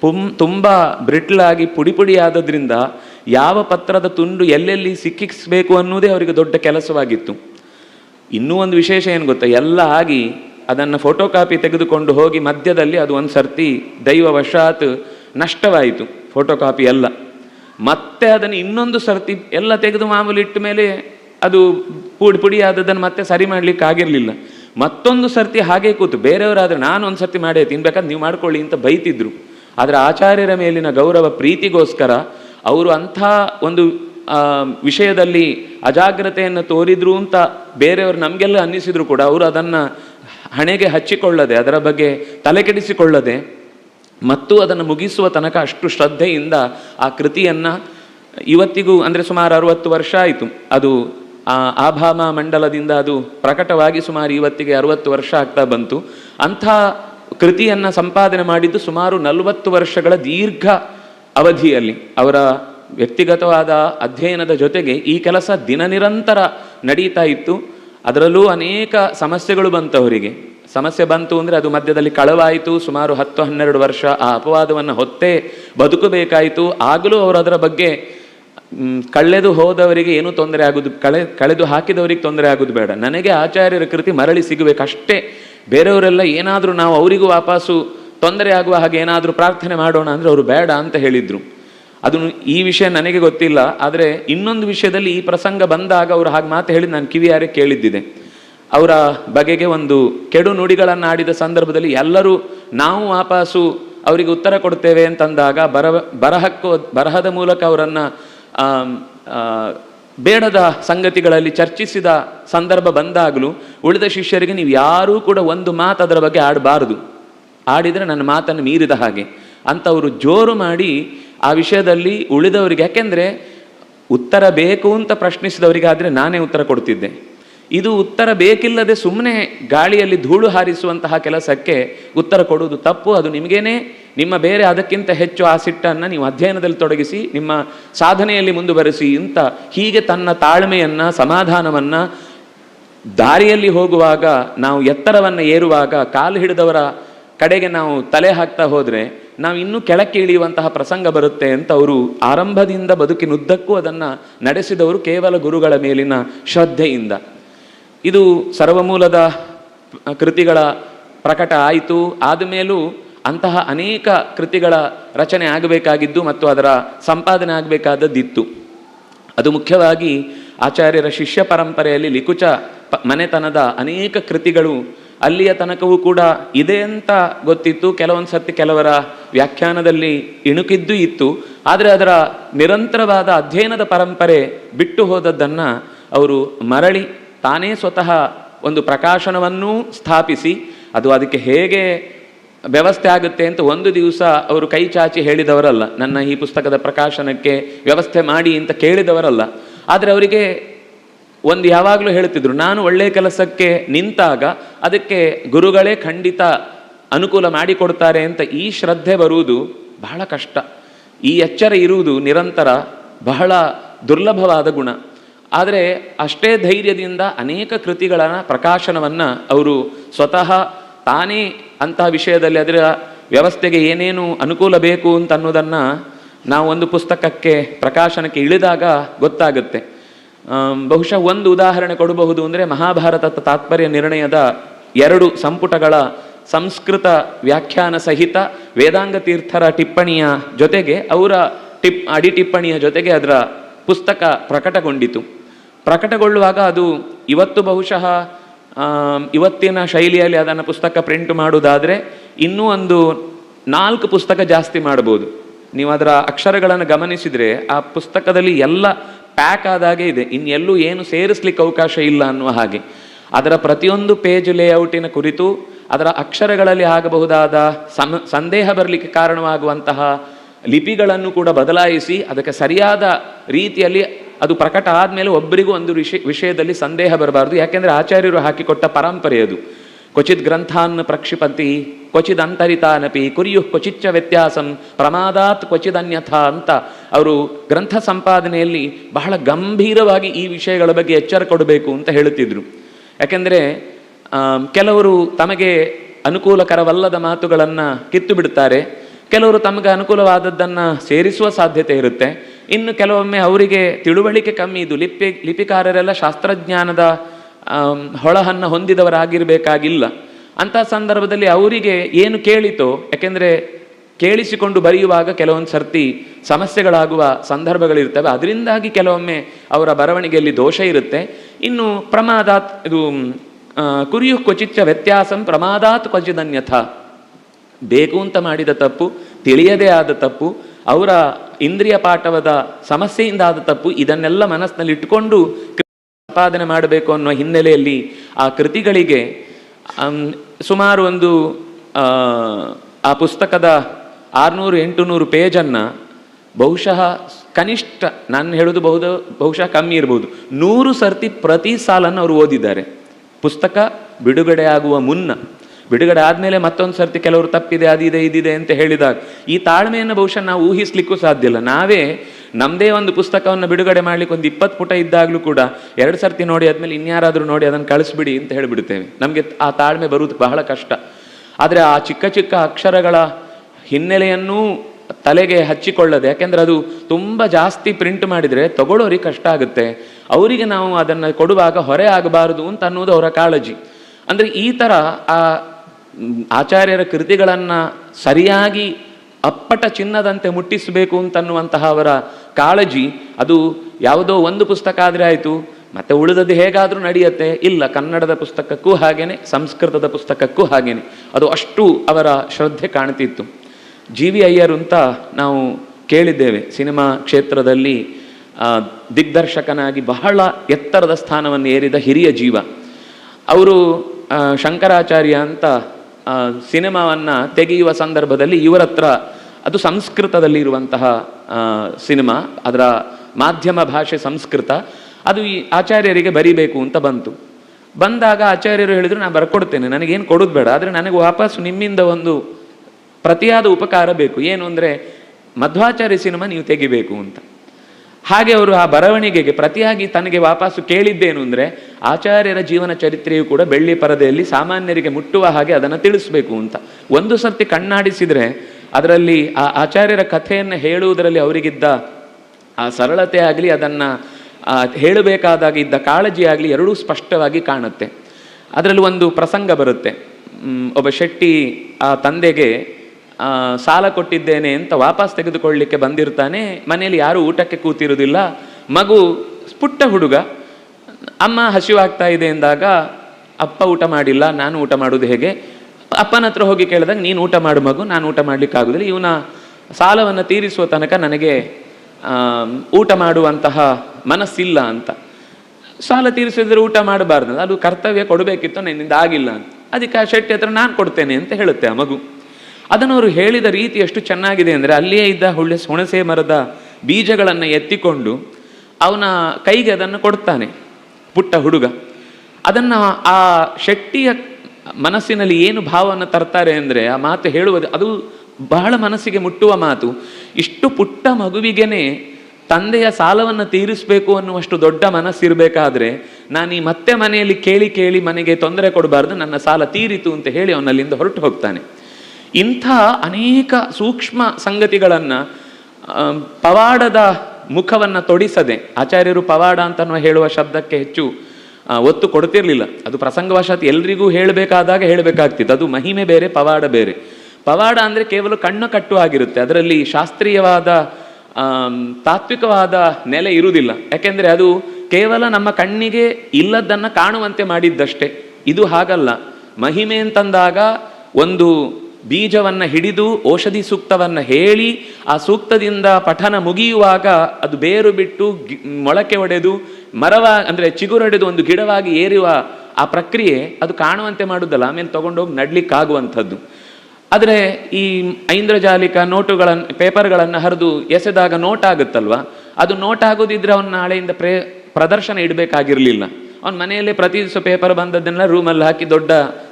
ಪುಂ, ತುಂಬ ಬ್ರಿಟ್ಲಾಗಿ ಪುಡಿ ಪುಡಿ ಆದದ್ರಿಂದ ಯಾವ ಪತ್ರದ ತುಂಡು ಎಲ್ಲೆಲ್ಲಿ ಸಿಕ್ಕಿಸ್ಬೇಕು ಅನ್ನೋದೇ ಅವರಿಗೆ ದೊಡ್ಡ ಕೆಲಸವಾಗಿತ್ತು. ಇನ್ನೂ ಒಂದು ವಿಶೇಷ ಏನು ಗೊತ್ತಾ? ಎಲ್ಲ ಆಗಿ ಅದನ್ನು ಫೋಟೋ ಕಾಪಿ ತೆಗೆದುಕೊಂಡು ಹೋಗಿ ಮಧ್ಯದಲ್ಲಿ ಅದು ಒಂದು ಸರ್ತಿ ದೈವವಶಾತ್ ನಷ್ಟವಾಯಿತು ಫೋಟೋ ಕಾಪಿ ಎಲ್ಲ. ಮತ್ತೆ ಅದನ್ನು ಇನ್ನೊಂದು ಸರ್ತಿ ಎಲ್ಲ ತೆಗೆದು ಮಾಮೂಲಿ ಇಟ್ಟ ಮೇಲೆ ಅದು ಪುಡಿ ಪುಡಿ ಆದದನ್ನು ಮತ್ತೆ ಸರಿ ಮಾಡ್ಲಿಕ್ಕೆ ಆಗಿರಲಿಲ್ಲ. ಮತ್ತೊಂದು ಸರ್ತಿ ಹಾಗೆ ಕೂತು, ಬೇರೆಯವರಾದ್ರೆ ನಾನು ಒಂದು ಸರ್ತಿ ಮಾಡೇ ತಿನ್ಬೇಕಾದ್ರೆ ನೀವು ಮಾಡ್ಕೊಳ್ಳಿ ಅಂತ ಬೈತಿದ್ರು. ಆದರೆ ಆಚಾರ್ಯರ ಮೇಲಿನ ಗೌರವ ಪ್ರೀತಿಗೋಸ್ಕರ ಅವರು ಅಂಥ ಒಂದು ವಿಷಯದಲ್ಲಿ ಅಜಾಗ್ರತೆಯನ್ನು ತೋರಿದ್ರು ಅಂತ ಬೇರೆಯವರು ನಮಗೆಲ್ಲ ಅನ್ನಿಸಿದ್ರು ಕೂಡ. ಅವರು ಅದನ್ನು ಹಣೆಗೆ ಹಚ್ಚಿಕೊಳ್ಳದೆ, ಅದರ ಬಗ್ಗೆ ತಲೆಕೆಡಿಸಿಕೊಳ್ಳದೆ ಮತ್ತು ಅದನ್ನು ಮುಗಿಸುವ ತನಕ ಅಷ್ಟು ಶ್ರದ್ಧೆಯಿಂದ ಆ ಕೃತಿಯನ್ನು ಇವತ್ತಿಗೂ ಅಂದರೆ ಸುಮಾರು ಅರುವತ್ತು ವರ್ಷ ಆಯಿತು. ಅದು ಆ ಆಭಾಮ ಮಂಡಲದಿಂದ ಅದು ಪ್ರಕಟವಾಗಿ ಸುಮಾರು ಇವತ್ತಿಗೆ ಅರುವತ್ತು ವರ್ಷ ಆಗ್ತಾ ಬಂತು. ಅಂಥ ಕೃತಿಯನ್ನು ಸಂಪಾದನೆ ಮಾಡಿದ್ದು ಸುಮಾರು ನಲವತ್ತು ವರ್ಷಗಳ ದೀರ್ಘ ಅವಧಿಯಲ್ಲಿ. ಅವರ ವ್ಯಕ್ತಿಗತವಾದ ಅಧ್ಯಯನದ ಜೊತೆಗೆ ಈ ಕೆಲಸ ದಿನ ನಿರಂತರ ನಡೀತಾ ಇತ್ತು. ಅದರಲ್ಲೂ ಅನೇಕ ಸಮಸ್ಯೆಗಳು ಬಂತು ಅವರಿಗೆ. ಸಮಸ್ಯೆ ಬಂತು ಅಂದರೆ ಅದು ಮಧ್ಯದಲ್ಲಿ ಕಳವಾಯಿತು. ಸುಮಾರು ಹತ್ತು, ಹನ್ನೆರಡು ವರ್ಷ ಆ ಅಪವಾದವನ್ನು ಹೊತ್ತೇ ಬದುಕಬೇಕಾಯಿತು. ಆಗಲೂ ಅವರು ಅದರ ಬಗ್ಗೆ ಕಳೆದು ಹೋದವರಿಗೆ ಏನೂ ತೊಂದರೆ ಆಗೋದು, ಕಳೆ, ಕಳೆದು ಹಾಕಿದವರಿಗೆ ತೊಂದರೆ ಆಗೋದು ಬೇಡ. ನನಗೆ ಆಚಾರ್ಯರ ಕೃತಿ ಮರಳಿ ಸಿಗಬೇಕಷ್ಟೇ. ಬೇರೆಯವರೆಲ್ಲ ಏನಾದರೂ ನಾವು ಅವರಿಗೂ ವಾಪಸ್ಸು ತೊಂದರೆ ಆಗುವ ಹಾಗೆ ಏನಾದರೂ ಪ್ರಾರ್ಥನೆ ಮಾಡೋಣ ಅಂದರೆ ಅವರು ಬೇಡ ಅಂತ ಹೇಳಿದರು. ಅದು ಈ ವಿಷಯ ನನಗೆ ಗೊತ್ತಿಲ್ಲ. ಆದರೆ ಇನ್ನೊಂದು ವಿಷಯದಲ್ಲಿ ಈ ಪ್ರಸಂಗ ಬಂದಾಗ ಅವರು ಹಾಗೆ ಮಾತು ಹೇಳಿ ನಾನು ಕಿವಿಯಾರೆ ಕೇಳಿದ್ದಿದೆ. ಅವರ ಬಗೆಗೆ ಒಂದು ಕೆಡು ನುಡಿಗಳನ್ನು ಆಡಿದ ಸಂದರ್ಭದಲ್ಲಿ ಎಲ್ಲರೂ ನಾವು ವಾಪಾಸು ಅವರಿಗೆ ಉತ್ತರ ಕೊಡ್ತೇವೆ ಅಂತಂದಾಗ ಬರ, ಬರಹಕ್ಕೋ, ಬರಹದ ಮೂಲಕ ಅವರನ್ನು ಬೇಡದ ಸಂಗತಿಗಳಲ್ಲಿ ಚರ್ಚಿಸಿದ ಸಂದರ್ಭ ಬಂದಾಗಲೂ ಉಳಿದ ಶಿಷ್ಯರಿಗೆ ನೀವು ಯಾರೂ ಕೂಡ ಒಂದು ಮಾತು ಅದರ ಬಗ್ಗೆ ಆಡಬಾರದು. ಆಡಿದರೆ ನನ್ನ ಮಾತನ್ನು ಮೀರಿದ ಹಾಗೆ. ಅಂತ ಅವರು ಜೋರು ಮಾಡಿ ಆ ವಿಷಯದಲ್ಲಿ ಉಳಿದವರಿಗೆ ಯಾಕೆಂದರೆ ಉತ್ತರ ಬೇಕು ಅಂತ ಪ್ರಶ್ನಿಸಿದವರಿಗಾದರೆ ನಾನೇ ಉತ್ತರ ಕೊಡ್ತಿದ್ದೆ. ಇದು ಉತ್ತರ ಬೇಕಿಲ್ಲದೆ ಸುಮ್ಮನೆ ಗಾಳಿಯಲ್ಲಿ ಧೂಳು ಹಾರಿಸುವಂತಹ ಕೆಲಸಕ್ಕೆ ಉತ್ತರ ಕೊಡುವುದು ತಪ್ಪು. ಅದು ನಿಮಗೇನೆ. ನಿಮ್ಮ ಬೇರೆ ಅದಕ್ಕಿಂತ ಹೆಚ್ಚು ಆ ಸಿಟ್ಟನ್ನು ನೀವು ಅಧ್ಯಯನದಲ್ಲಿ ತೊಡಗಿಸಿ, ನಿಮ್ಮ ಸಾಧನೆಯಲ್ಲಿ ಮುಂದುವರೆಸಿ ಇಂಥ ಹೀಗೆ ತನ್ನ ತಾಳ್ಮೆಯನ್ನು, ಸಮಾಧಾನವನ್ನು ದಾರಿಯಲ್ಲಿ ಹೋಗುವಾಗ, ನಾವು ಎತ್ತರವನ್ನು ಏರುವಾಗ, ಕಾಲು ಹಿಡಿದವರ ಕಡೆಗೆ ನಾವು ತಲೆ ಹಾಕ್ತಾ ಹೋದರೆ ನಾವು ಇನ್ನೂ ಕೆಳಕ್ಕೆ ಇಳಿಯುವಂತಹ ಪ್ರಸಂಗ ಬರುತ್ತೆ ಅಂತ ಅವರು ಆರಂಭದಿಂದ ಬದುಕಿನುದ್ದಕ್ಕೂ ಅದನ್ನು ನಡೆಸಿದವರು ಕೇವಲ ಗುರುಗಳ ಮೇಲಿನ ಶ್ರದ್ಧೆಯಿಂದ. ಇದು ಸರ್ವಮೂಲದ ಕೃತಿಗಳ ಪ್ರಕಟ ಆಯಿತು. ಆದಮೇಲೂ ಅಂತಹ ಅನೇಕ ಕೃತಿಗಳ ರಚನೆ ಆಗಬೇಕಾಗಿದ್ದು ಮತ್ತು ಅದರ ಸಂಪಾದನೆ ಆಗಬೇಕಾದದ್ದಿತ್ತು. ಅದು ಮುಖ್ಯವಾಗಿ ಆಚಾರ್ಯರ ಶಿಷ್ಯ ಪರಂಪರೆಯಲ್ಲಿ ಲಿಖುಚ ಮನೆತನದ ಅನೇಕ ಕೃತಿಗಳು ಅಲ್ಲಿಯ ತನಕವೂ ಕೂಡ ಇದೆ ಅಂತ ಗೊತ್ತಿತ್ತು. ಕೆಲವೊಂದು ಸರ್ತಿ ಕೆಲವರ ವ್ಯಾಖ್ಯಾನದಲ್ಲಿ ಇಣುಕಿದ್ದು ಇತ್ತು. ಆದರೆ ಅದರ ನಿರಂತರವಾದ ಅಧ್ಯಯನದ ಪರಂಪರೆ ಬಿಟ್ಟು ಹೋದದ್ದನ್ನು ಅವರು ಮರಳಿ ತಾನೇ ಸ್ವತಃ ಒಂದು ಪ್ರಕಾಶನವನ್ನೂ ಸ್ಥಾಪಿಸಿ, ಅದು ಅದಕ್ಕೆ ಹೇಗೆ ವ್ಯವಸ್ಥೆ ಆಗುತ್ತೆ ಅಂತ ಒಂದು ದಿವಸ ಅವರು ಕೈ ಚಾಚಿ ಹೇಳಿದವರಲ್ಲ, ನನ್ನ ಈ ಪುಸ್ತಕದ ಪ್ರಕಾಶನಕ್ಕೆ ವ್ಯವಸ್ಥೆ ಮಾಡಿ ಅಂತ ಕೇಳಿದವರಲ್ಲ. ಆದರೆ ಅವರಿಗೆ ಒಂದು ಯಾವಾಗಲೂ ಹೇಳ್ತಿದ್ರು, ನಾನು ಒಳ್ಳೆಯ ಕೆಲಸಕ್ಕೆ ನಿಂತಾಗ ಅದಕ್ಕೆ ಗುರುಗಳೇ ಖಂಡಿತ ಅನುಕೂಲ ಮಾಡಿಕೊಡ್ತಾರೆ ಅಂತ ಈ ಶ್ರದ್ಧೆ ಬರುವುದು ಬಹಳ ಕಷ್ಟ. ಈ ಎಚ್ಚರ ಇರುವುದು ನಿರಂತರ ಬಹಳ ದುರ್ಲಭವಾದ ಗುಣ. ಆದರೆ ಅಷ್ಟೇ ಧೈರ್ಯದಿಂದ ಅನೇಕ ಕೃತಿಗಳ ಪ್ರಕಾಶನವನ್ನು ಅವರು ಸ್ವತಃ ತಾನೇ ಅಂತಹ ವಿಷಯದಲ್ಲಿ ಅದರ ವ್ಯವಸ್ಥೆಗೆ ಏನೇನು ಅನುಕೂಲ ಬೇಕು ಅಂತ ಅನ್ನೋದನ್ನು ಒಂದು ಪುಸ್ತಕಕ್ಕೆ, ಪ್ರಕಾಶನಕ್ಕೆ ಇಳಿದಾಗ ಗೊತ್ತಾಗುತ್ತೆ. ಬಹುಶಃ ಒಂದು ಉದಾಹರಣೆ ಕೊಡಬಹುದು ಅಂದರೆ ಮಹಾಭಾರತ ತಾತ್ಪರ್ಯ ನಿರ್ಣಯದ ಎರಡು ಸಂಪುಟಗಳ ಸಂಸ್ಕೃತ ವ್ಯಾಖ್ಯಾನ ಸಹಿತ ವೇದಾಂಗ ತೀರ್ಥರ ಟಿಪ್ಪಣಿಯ ಜೊತೆಗೆ ಅವರ ಟಿಪ್, ಅಡಿ ಟಿಪ್ಪಣಿಯ ಜೊತೆಗೆ ಅದರ ಪುಸ್ತಕ ಪ್ರಕಟಗೊಂಡಿತು. ಪ್ರಕಟಗೊಳ್ಳುವಾಗ ಅದು ಇವತ್ತು ಬಹುಶಃ ಇವತ್ತಿನ ಶೈಲಿಯಲ್ಲಿ ಅದನ್ನು ಪುಸ್ತಕ ಪ್ರಿಂಟ್ ಮಾಡುವುದಾದರೆ ಇನ್ನೂ ಒಂದು ನಾಲ್ಕು ಪುಸ್ತಕ ಜಾಸ್ತಿ ಮಾಡ್ಬೋದು. ನೀವು ಅದರ ಅಕ್ಷರಗಳನ್ನು ಗಮನಿಸಿದರೆ ಆ ಪುಸ್ತಕದಲ್ಲಿ ಎಲ್ಲ ಪ್ಯಾಕ್ ಆದಾಗೆ ಇದೆ. ಇನ್ನೆಲ್ಲೂ ಏನು ಸೇರಿಸ್ಲಿಕ್ಕೆ ಅವಕಾಶ ಇಲ್ಲ ಅನ್ನುವ ಹಾಗೆ. ಅದರ ಪ್ರತಿಯೊಂದು ಪೇಜ್ ಲೇಔಟಿನ ಕುರಿತು ಅದರ ಅಕ್ಷರಗಳಲ್ಲಿ ಆಗಬಹುದಾದ ಸಮ, ಸಂದೇಹ ಬರಲಿಕ್ಕೆ ಕಾರಣವಾಗುವಂತಹ ಲಿಪಿಗಳನ್ನು ಕೂಡ ಬದಲಾಯಿಸಿ ಅದಕ್ಕೆ ಸರಿಯಾದ ರೀತಿಯಲ್ಲಿ ಅದು ಪ್ರಕಟ ಆದಮೇಲೆ ಒಬ್ಬರಿಗೂ ಒಂದು ವಿಷಯ ವಿಷಯದಲ್ಲಿ ಸಂದೇಹ ಬರಬಾರ್ದು. ಯಾಕೆಂದರೆ ಆಚಾರ್ಯರು ಹಾಕಿಕೊಟ್ಟ ಪರಂಪರೆ ಅದು. ಕ್ವಚಿತ್ ಗ್ರಂಥಾನ್ ಪ್ರಕ್ಷಿಪಂತಿ, ಕ್ವಚಿದ್ ಅಂತರಿತಾನಪಿ, ಕುರಿಯು ಕ್ವಚಿಚ್ಚ ವ್ಯತ್ಯಾಸಂ, ಪ್ರಮಾದಾತ್ ಕ್ವಚಿದನ್ಯಥ ಅಂತ ಅವರು ಗ್ರಂಥ ಸಂಪಾದನೆಯಲ್ಲಿ ಬಹಳ ಗಂಭೀರವಾಗಿ ಈ ವಿಷಯಗಳ ಬಗ್ಗೆ ಎಚ್ಚರ ಕೊಡಬೇಕು ಅಂತ ಹೇಳುತ್ತಿದ್ರು. ಯಾಕೆಂದರೆ ಕೆಲವರು ತಮಗೆ ಅನುಕೂಲಕರವಲ್ಲದ ಮಾತುಗಳನ್ನು ಕಿತ್ತು ಬಿಡುತ್ತಾರೆ. ಕೆಲವರು ತಮಗೆ ಅನುಕೂಲವಾದದ್ದನ್ನು ಸೇರಿಸುವ ಸಾಧ್ಯತೆ ಇರುತ್ತೆ. ಇನ್ನು ಕೆಲವೊಮ್ಮೆ ಅವರಿಗೆ ತಿಳುವಳಿಕೆ ಕಮ್ಮಿ, ಇದು ಲಿಪಿ, ಲಿಪಿಕಾರರೆಲ್ಲ ಶಾಸ್ತ್ರಜ್ಞಾನದ ಹೊಳಹನ್ನು ಹೊಂದಿದವರಾಗಿರಬೇಕಾಗಿಲ್ಲ. ಅಂತಹ ಸಂದರ್ಭದಲ್ಲಿ ಅವರಿಗೆ ಏನು ಕೇಳಿತೋ, ಯಾಕೆಂದರೆ ಕೇಳಿಸಿಕೊಂಡು ಬರೆಯುವಾಗ ಕೆಲವೊಂದು ಸರ್ತಿ ಸಮಸ್ಯೆಗಳಾಗುವ ಸಂದರ್ಭಗಳಿರ್ತವೆ. ಅದರಿಂದಾಗಿ ಕೆಲವೊಮ್ಮೆ ಅವರ ಬರವಣಿಗೆಯಲ್ಲಿ ದೋಷ ಇರುತ್ತೆ. ಇನ್ನು ಪ್ರಮಾದಾತ್, ಇದು ಕುರಿಯು ಕ್ವಚಿಚ್ಚ ವ್ಯತ್ಯಾಸಂ ಪ್ರಮಾದಾತ್ ಕ್ವಚಿದನ್ಯಥ. ಬೇಕು ಅಂತ ಮಾಡಿದ ತಪ್ಪು ತಿಳಿಯದೇ ಆದ ತಪ್ಪು ಅವರ ಇಂದ್ರಿಯ ಪಾಠವದ ಸಮಸ್ಯೆಯಿಂದ ಆದ ತಪ್ಪು ಇದನ್ನೆಲ್ಲ ಮನಸ್ಸಿನಲ್ಲಿ ಇಟ್ಟುಕೊಂಡು ಸಂಪಾದನೆ ಮಾಡಬೇಕು ಅನ್ನೋ ಹಿನ್ನೆಲೆಯಲ್ಲಿ ಆ ಕೃತಿಗಳಿಗೆ ಸುಮಾರು ಒಂದು ಆ, ಪುಸ್ತಕದ ಆರುನೂರು ಎಂಟುನೂರು ಪೇಜನ್ನು ಬಹುಶಃ ಕನಿಷ್ಠ ನಾನು ಹೇಳೋದು ಬಹುದು ಬಹುಶಃ ಕಮ್ಮಿ ಇರ್ಬೋದು ನೂರು ಸರ್ತಿ ಪ್ರತಿ ಸಾಲನ್ನು ಅವರು ಓದಿದ್ದಾರೆ. ಪುಸ್ತಕ ಬಿಡುಗಡೆಯಾಗುವ ಮುನ್ನ. ಬಿಡುಗಡೆ ಆದಮೇಲೆ ಮತ್ತೊಂದು ಸರ್ತಿ ಕೆಲವರು ತಪ್ಪಿದೆ ಅದಿದೆ ಇದಿದೆ ಅಂತ ಹೇಳಿದಾಗ ಈ ತಾಳ್ಮೆಯನ್ನು ಬಹುಶಃ ನಾವು ಊಹಿಸ್ಲಿಕ್ಕೂ ಸಾಧ್ಯ ಇಲ್ಲ. ನಾವೇ ನಮ್ಮದೇ ಒಂದು ಪುಸ್ತಕವನ್ನು ಬಿಡುಗಡೆ ಮಾಡ್ಲಿಕ್ಕೆ ಒಂದು ಇಪ್ಪತ್ತು ಪುಟ ಇದ್ದಾಗಲೂ ಕೂಡ ಎರಡು ಸರ್ತಿ ನೋಡಿ ಆದಮೇಲೆ ಇನ್ಯಾರಾದರೂ ನೋಡಿ ಅದನ್ನು ಕಳಿಸ್ಬಿಡಿ ಅಂತ ಹೇಳಿಬಿಡ್ತೇವೆ. ನಮಗೆ ಆ ತಾಳ್ಮೆ ಬರುವುದು ಬಹಳ ಕಷ್ಟ. ಆದರೆ ಆ ಚಿಕ್ಕ ಚಿಕ್ಕ ಅಕ್ಷರಗಳ ಹಿನ್ನೆಲೆಯನ್ನೂ ತಲೆಗೆ ಹಚ್ಚಿಕೊಳ್ಳದೆ, ಯಾಕೆಂದರೆ ಅದು ತುಂಬ ಜಾಸ್ತಿ ಪ್ರಿಂಟ್ ಮಾಡಿದರೆ ತಗೊಳ್ಳೋರಿಗೆ ಕಷ್ಟ ಆಗುತ್ತೆ. ಅವರಿಗೆ ನಾವು ಅದನ್ನು ಕೊಡುವಾಗ ಹೊರೆ ಆಗಬಾರದು ಅಂತ ಅನ್ನೋದು ಅವರ ಕಾಳಜಿ. ಅಂದರೆ ಈ ಥರ ಆ ಆಚಾರ್ಯರ ಕೃತಿಗಳನ್ನು ಸರಿಯಾಗಿ ಅಪ್ಪಟ ಚಿನ್ನದಂತೆ ಮುಟ್ಟಿಸಬೇಕು ಅಂತನ್ನುವಂತಹ ಅವರ ಕಾಳಜಿ, ಅದು ಯಾವುದೋ ಒಂದು ಪುಸ್ತಕ ಆದರೆ ಆಯಿತು. ಮತ್ತೆ ಉಳಿದದ್ದು ಹೇಗಾದರೂ ನಡೆಯುತ್ತೆ. ಇಲ್ಲ, ಕನ್ನಡದ ಪುಸ್ತಕಕ್ಕೂ ಹಾಗೇನೆ, ಸಂಸ್ಕೃತದ ಪುಸ್ತಕಕ್ಕೂ ಹಾಗೇನೆ. ಅದು ಅಷ್ಟು ಅವರ ಶ್ರದ್ಧೆ ಕಾಣ್ತಿತ್ತು. ಜಿ ವಿ ಅಯ್ಯರ್ ಅಂತ ನಾವು ಕೇಳಿದ್ದೇವೆ. ಸಿನಿಮಾ ಕ್ಷೇತ್ರದಲ್ಲಿ ದಿಗ್ದರ್ಶಕನಾಗಿ ಬಹಳ ಎತ್ತರದ ಸ್ಥಾನವನ್ನು ಏರಿದ ಹಿರಿಯ ಜೀವ. ಅವರು ಶಂಕರಾಚಾರ್ಯ ಅಂತ ಸಿನಿಮಾವನ್ನ ತೆಗೆಯುವ ಸಂದರ್ಭದಲ್ಲಿ ಇವರ ಹತ್ರ ಅದು ಸಂಸ್ಕೃತದಲ್ಲಿ ಇರುವಂತಹ ಸಿನಿಮಾ, ಅದರ ಮಾಧ್ಯಮ ಭಾಷೆ ಸಂಸ್ಕೃತ, ಅದು ಈ ಆಚಾರ್ಯರಿಗೆ ಬರೀಬೇಕು ಅಂತ ಬಂತು. ಬಂದಾಗ ಆಚಾರ್ಯರು ಹೇಳಿದರು ನಾನು ಬರ್ಕೊಡ್ತೇನೆ, ನನಗೇನು ಕೊಡೋದು ಬೇಡ, ಆದರೆ ನನಗೆ ವಾಪಸ್ ನಿಮ್ಮಿಂದ ಒಂದು ಪ್ರತಿಯಾದ ಉಪಕಾರ ಬೇಕು. ಏನು ಅಂದರೆ, ಮಧ್ವಾಚಾರ್ಯ ಸಿನಿಮಾ ನೀವು ತೆಗಿಬೇಕು ಅಂತ. ಹಾಗೆ ಅವರು ಆ ಬರವಣಿಗೆಗೆ ಪ್ರತಿಯಾಗಿ ತನಗೆ ವಾಪಸ್ಸು ಕೇಳಿದ್ದೇನು ಅಂದರೆ ಆಚಾರ್ಯರ ಜೀವನ ಚರಿತ್ರೆಯು ಕೂಡ ಬೆಳ್ಳಿ ಪರದೆಯಲ್ಲಿ ಸಾಮಾನ್ಯರಿಗೆ ಮುಟ್ಟುವ ಹಾಗೆ ಅದನ್ನು ತಿಳಿಸ್ಬೇಕು ಅಂತ. ಒಂದು ಸರ್ತಿ ಕಣ್ಣಾಡಿಸಿದರೆ ಅದರಲ್ಲಿ ಆ ಆಚಾರ್ಯರ ಕಥೆಯನ್ನು ಹೇಳುವುದರಲ್ಲಿ ಅವರಿಗಿದ್ದ ಆ ಸರಳತೆ ಆಗಲಿ, ಅದನ್ನು ಹೇಳಬೇಕಾದಾಗ ಇದ್ದ ಕಾಳಜಿ ಆಗಲಿ ಎರಡೂ ಸ್ಪಷ್ಟವಾಗಿ ಕಾಣುತ್ತೆ. ಅದರಲ್ಲಿ ಒಂದು ಪ್ರಸಂಗ ಬರುತ್ತೆ. ಒಬ್ಬ ಶೆಟ್ಟಿ ಆ ತಂದೆಗೆ ಸಾಲ ಕೊಟ್ಟಿದ್ದೇನೆ ಅಂತ ವಾಪಸ್ ತೆಗೆದುಕೊಳ್ಳಿಕ್ಕೆ ಬಂದಿರ್ತಾನೆ. ಮನೆಯಲ್ಲಿ ಯಾರೂ ಊಟಕ್ಕೆ ಕೂತಿರುವುದಿಲ್ಲ. ಮಗು ಪುಟ್ಟ ಹುಡುಗ. ಅಮ್ಮ ಹಸಿವಾಗ್ತಾ ಇದೆ ಎಂದಾಗ, ಅಪ್ಪ ಊಟ ಮಾಡಿಲ್ಲ, ನಾನು ಊಟ ಮಾಡೋದು ಹೇಗೆ? ಅಪ್ಪನ ಹತ್ರ ಹೋಗಿ ಕೇಳಿದಾಗ, ನೀನು ಊಟ ಮಾಡು ಮಗು, ನಾನು ಊಟ ಮಾಡ್ಲಿಕ್ಕೆ ಆಗುದಿಲ್ಲ ಇವನ ಸಾಲವನ್ನು ತೀರಿಸುವ ತನಕ ನನಗೆ ಊಟ ಮಾಡುವಂತಹ ಮನಸ್ಸಿಲ್ಲ ಅಂತ. ಸಾಲ ತೀರಿಸಿದ್ರೆ ಊಟ ಮಾಡಬಾರ್ದು. ಅದು ಕರ್ತವ್ಯ ಕೊಡಬೇಕಿತ್ತು, ನನ್ನಿಂದ ಆಗಿಲ್ಲ ಅಂತ. ಅದಕ್ಕೆ ಆ ಶೆಟ್ಟಿ ಹತ್ರ, ನಾನು ಕೊಡ್ತೇನೆ ಅಂತ ಹೇಳುತ್ತೆ ಆ ಮಗು. ಅದನ್ನು ಅವರು ಹೇಳಿದ ರೀತಿ ಎಷ್ಟು ಚೆನ್ನಾಗಿದೆ ಅಂದರೆ ಅಲ್ಲಿಯೇ ಇದ್ದ ಹುಳ್ಳೆ ಹುಣಸೆ ಮರದ ಬೀಜಗಳನ್ನು ಎತ್ತಿಕೊಂಡು ಅವನ ಕೈಗೆ ಅದನ್ನು ಕೊಡ್ತಾನೆ ಪುಟ್ಟ ಹುಡುಗ. ಅದನ್ನು ಆ ಶೆಟ್ಟಿಯ ಮನಸ್ಸಿನಲ್ಲಿ ಏನು ಭಾವವನ್ನು ತರ್ತಾರೆ ಅಂದರೆ ಆ ಮಾತು ಹೇಳುವುದು ಅದು ಬಹಳ ಮನಸ್ಸಿಗೆ ಮುಟ್ಟುವ ಮಾತು. ಇಷ್ಟು ಪುಟ್ಟ ಮಗುವಿಗೆನೆ ತಂದೆಯ ಸಾಲವನ್ನು ತೀರಿಸಬೇಕು ಅನ್ನುವಷ್ಟು ದೊಡ್ಡ ಮನಸ್ಸಿರಬೇಕಾದ್ರೆ ನಾನು ಈ ಮತ್ತೆ ಮನೆಯಲ್ಲಿ ಕೇಳಿ ಕೇಳಿ ಮನೆಗೆ ತೊಂದರೆ ಕೊಡಬಾರ್ದು, ನನ್ನ ಸಾಲ ತೀರಿತು ಅಂತ ಹೇಳಿ ಅವನಲ್ಲಿಂದ ಹೊರಟು ಹೋಗ್ತಾನೆ. ಇಂಥ ಅನೇಕ ಸೂಕ್ಷ್ಮ ಸಂಗತಿಗಳನ್ನು ಪವಾಡದ ಮುಖವನ್ನು ತೊಡಿಸದೆ, ಆಚಾರ್ಯರು ಪವಾಡ ಅಂತ ಹೇಳುವ ಶಬ್ದಕ್ಕೆ ಹೆಚ್ಚು ಒತ್ತು ಕೊಡ್ತಿರ್ಲಿಲ್ಲ. ಅದು ಪ್ರಸಂಗವಶಾತ್ ಎಲ್ರಿಗೂ ಹೇಳಬೇಕಾದಾಗ ಹೇಳಬೇಕಾಗ್ತಿತ್ತು. ಅದು ಮಹಿಮೆ ಬೇರೆ, ಪವಾಡ ಬೇರೆ. ಪವಾಡ ಅಂದರೆ ಕೇವಲ ಕಣ್ಣು ಕಟ್ಟು ಆಗಿರುತ್ತೆ. ಅದರಲ್ಲಿ ಶಾಸ್ತ್ರೀಯವಾದ ತಾತ್ವಿಕವಾದ ನೆಲೆ ಇರುವುದಿಲ್ಲ. ಯಾಕೆಂದರೆ ಅದು ಕೇವಲ ನಮ್ಮ ಕಣ್ಣಿಗೆ ಇಲ್ಲದನ್ನು ಕಾಣುವಂತೆ ಮಾಡಿದ್ದಷ್ಟೇ. ಇದು ಹಾಗಲ್ಲ. ಮಹಿಮೆ ಅಂತಂದಾಗ ಒಂದು ಬೀಜವನ್ನ ಹಿಡಿದು ಔಷಧಿ ಸೂಕ್ತವನ್ನು ಹೇಳಿ ಆ ಸೂಕ್ತದಿಂದ ಪಠನ ಮುಗಿಯುವಾಗ ಅದು ಬೇರು ಬಿಟ್ಟು ಮೊಳಕೆ ಒಡೆದು ಮರವ, ಅಂದರೆ ಚಿಗುರೊಡೆದು ಒಂದು ಗಿಡವಾಗಿ ಏರುವ ಆ ಪ್ರಕ್ರಿಯೆ ಅದು ಕಾಣುವಂತೆ ಮಾಡುದಲ್ಲ ಆಮೇಲೆ ತಗೊಂಡೋಗಿ ನಡ್ಲಿಕ್ಕಾಗುವಂಥದ್ದು. ಆದರೆ ಈ ಐಂದ್ರಜಾಲಿಕ ನೋಟುಗಳನ್ನು ಪೇಪರ್ಗಳನ್ನು ಹರಿದು ಎಸೆದಾಗ ನೋಟ್ ಆಗುತ್ತಲ್ವಾ? ಅದು ನೋಟ್ ಆಗೋದಿದ್ರೆ ಅವನು ನಾಳೆಯಿಂದ ಪ್ರೇ, ಪ್ರದರ್ಶನ ಇಡಬೇಕಾಗಿರಲಿಲ್ಲ. ಅವನ ಮನೆಯಲ್ಲೇ ಪ್ರತಿ ದಿವಸ ಪೇಪರ್ ಬಂದದ್ದನ್ನೆಲ್ಲ ರೂಮಲ್ಲಿ ಹಾಕಿ ದೊಡ್ಡ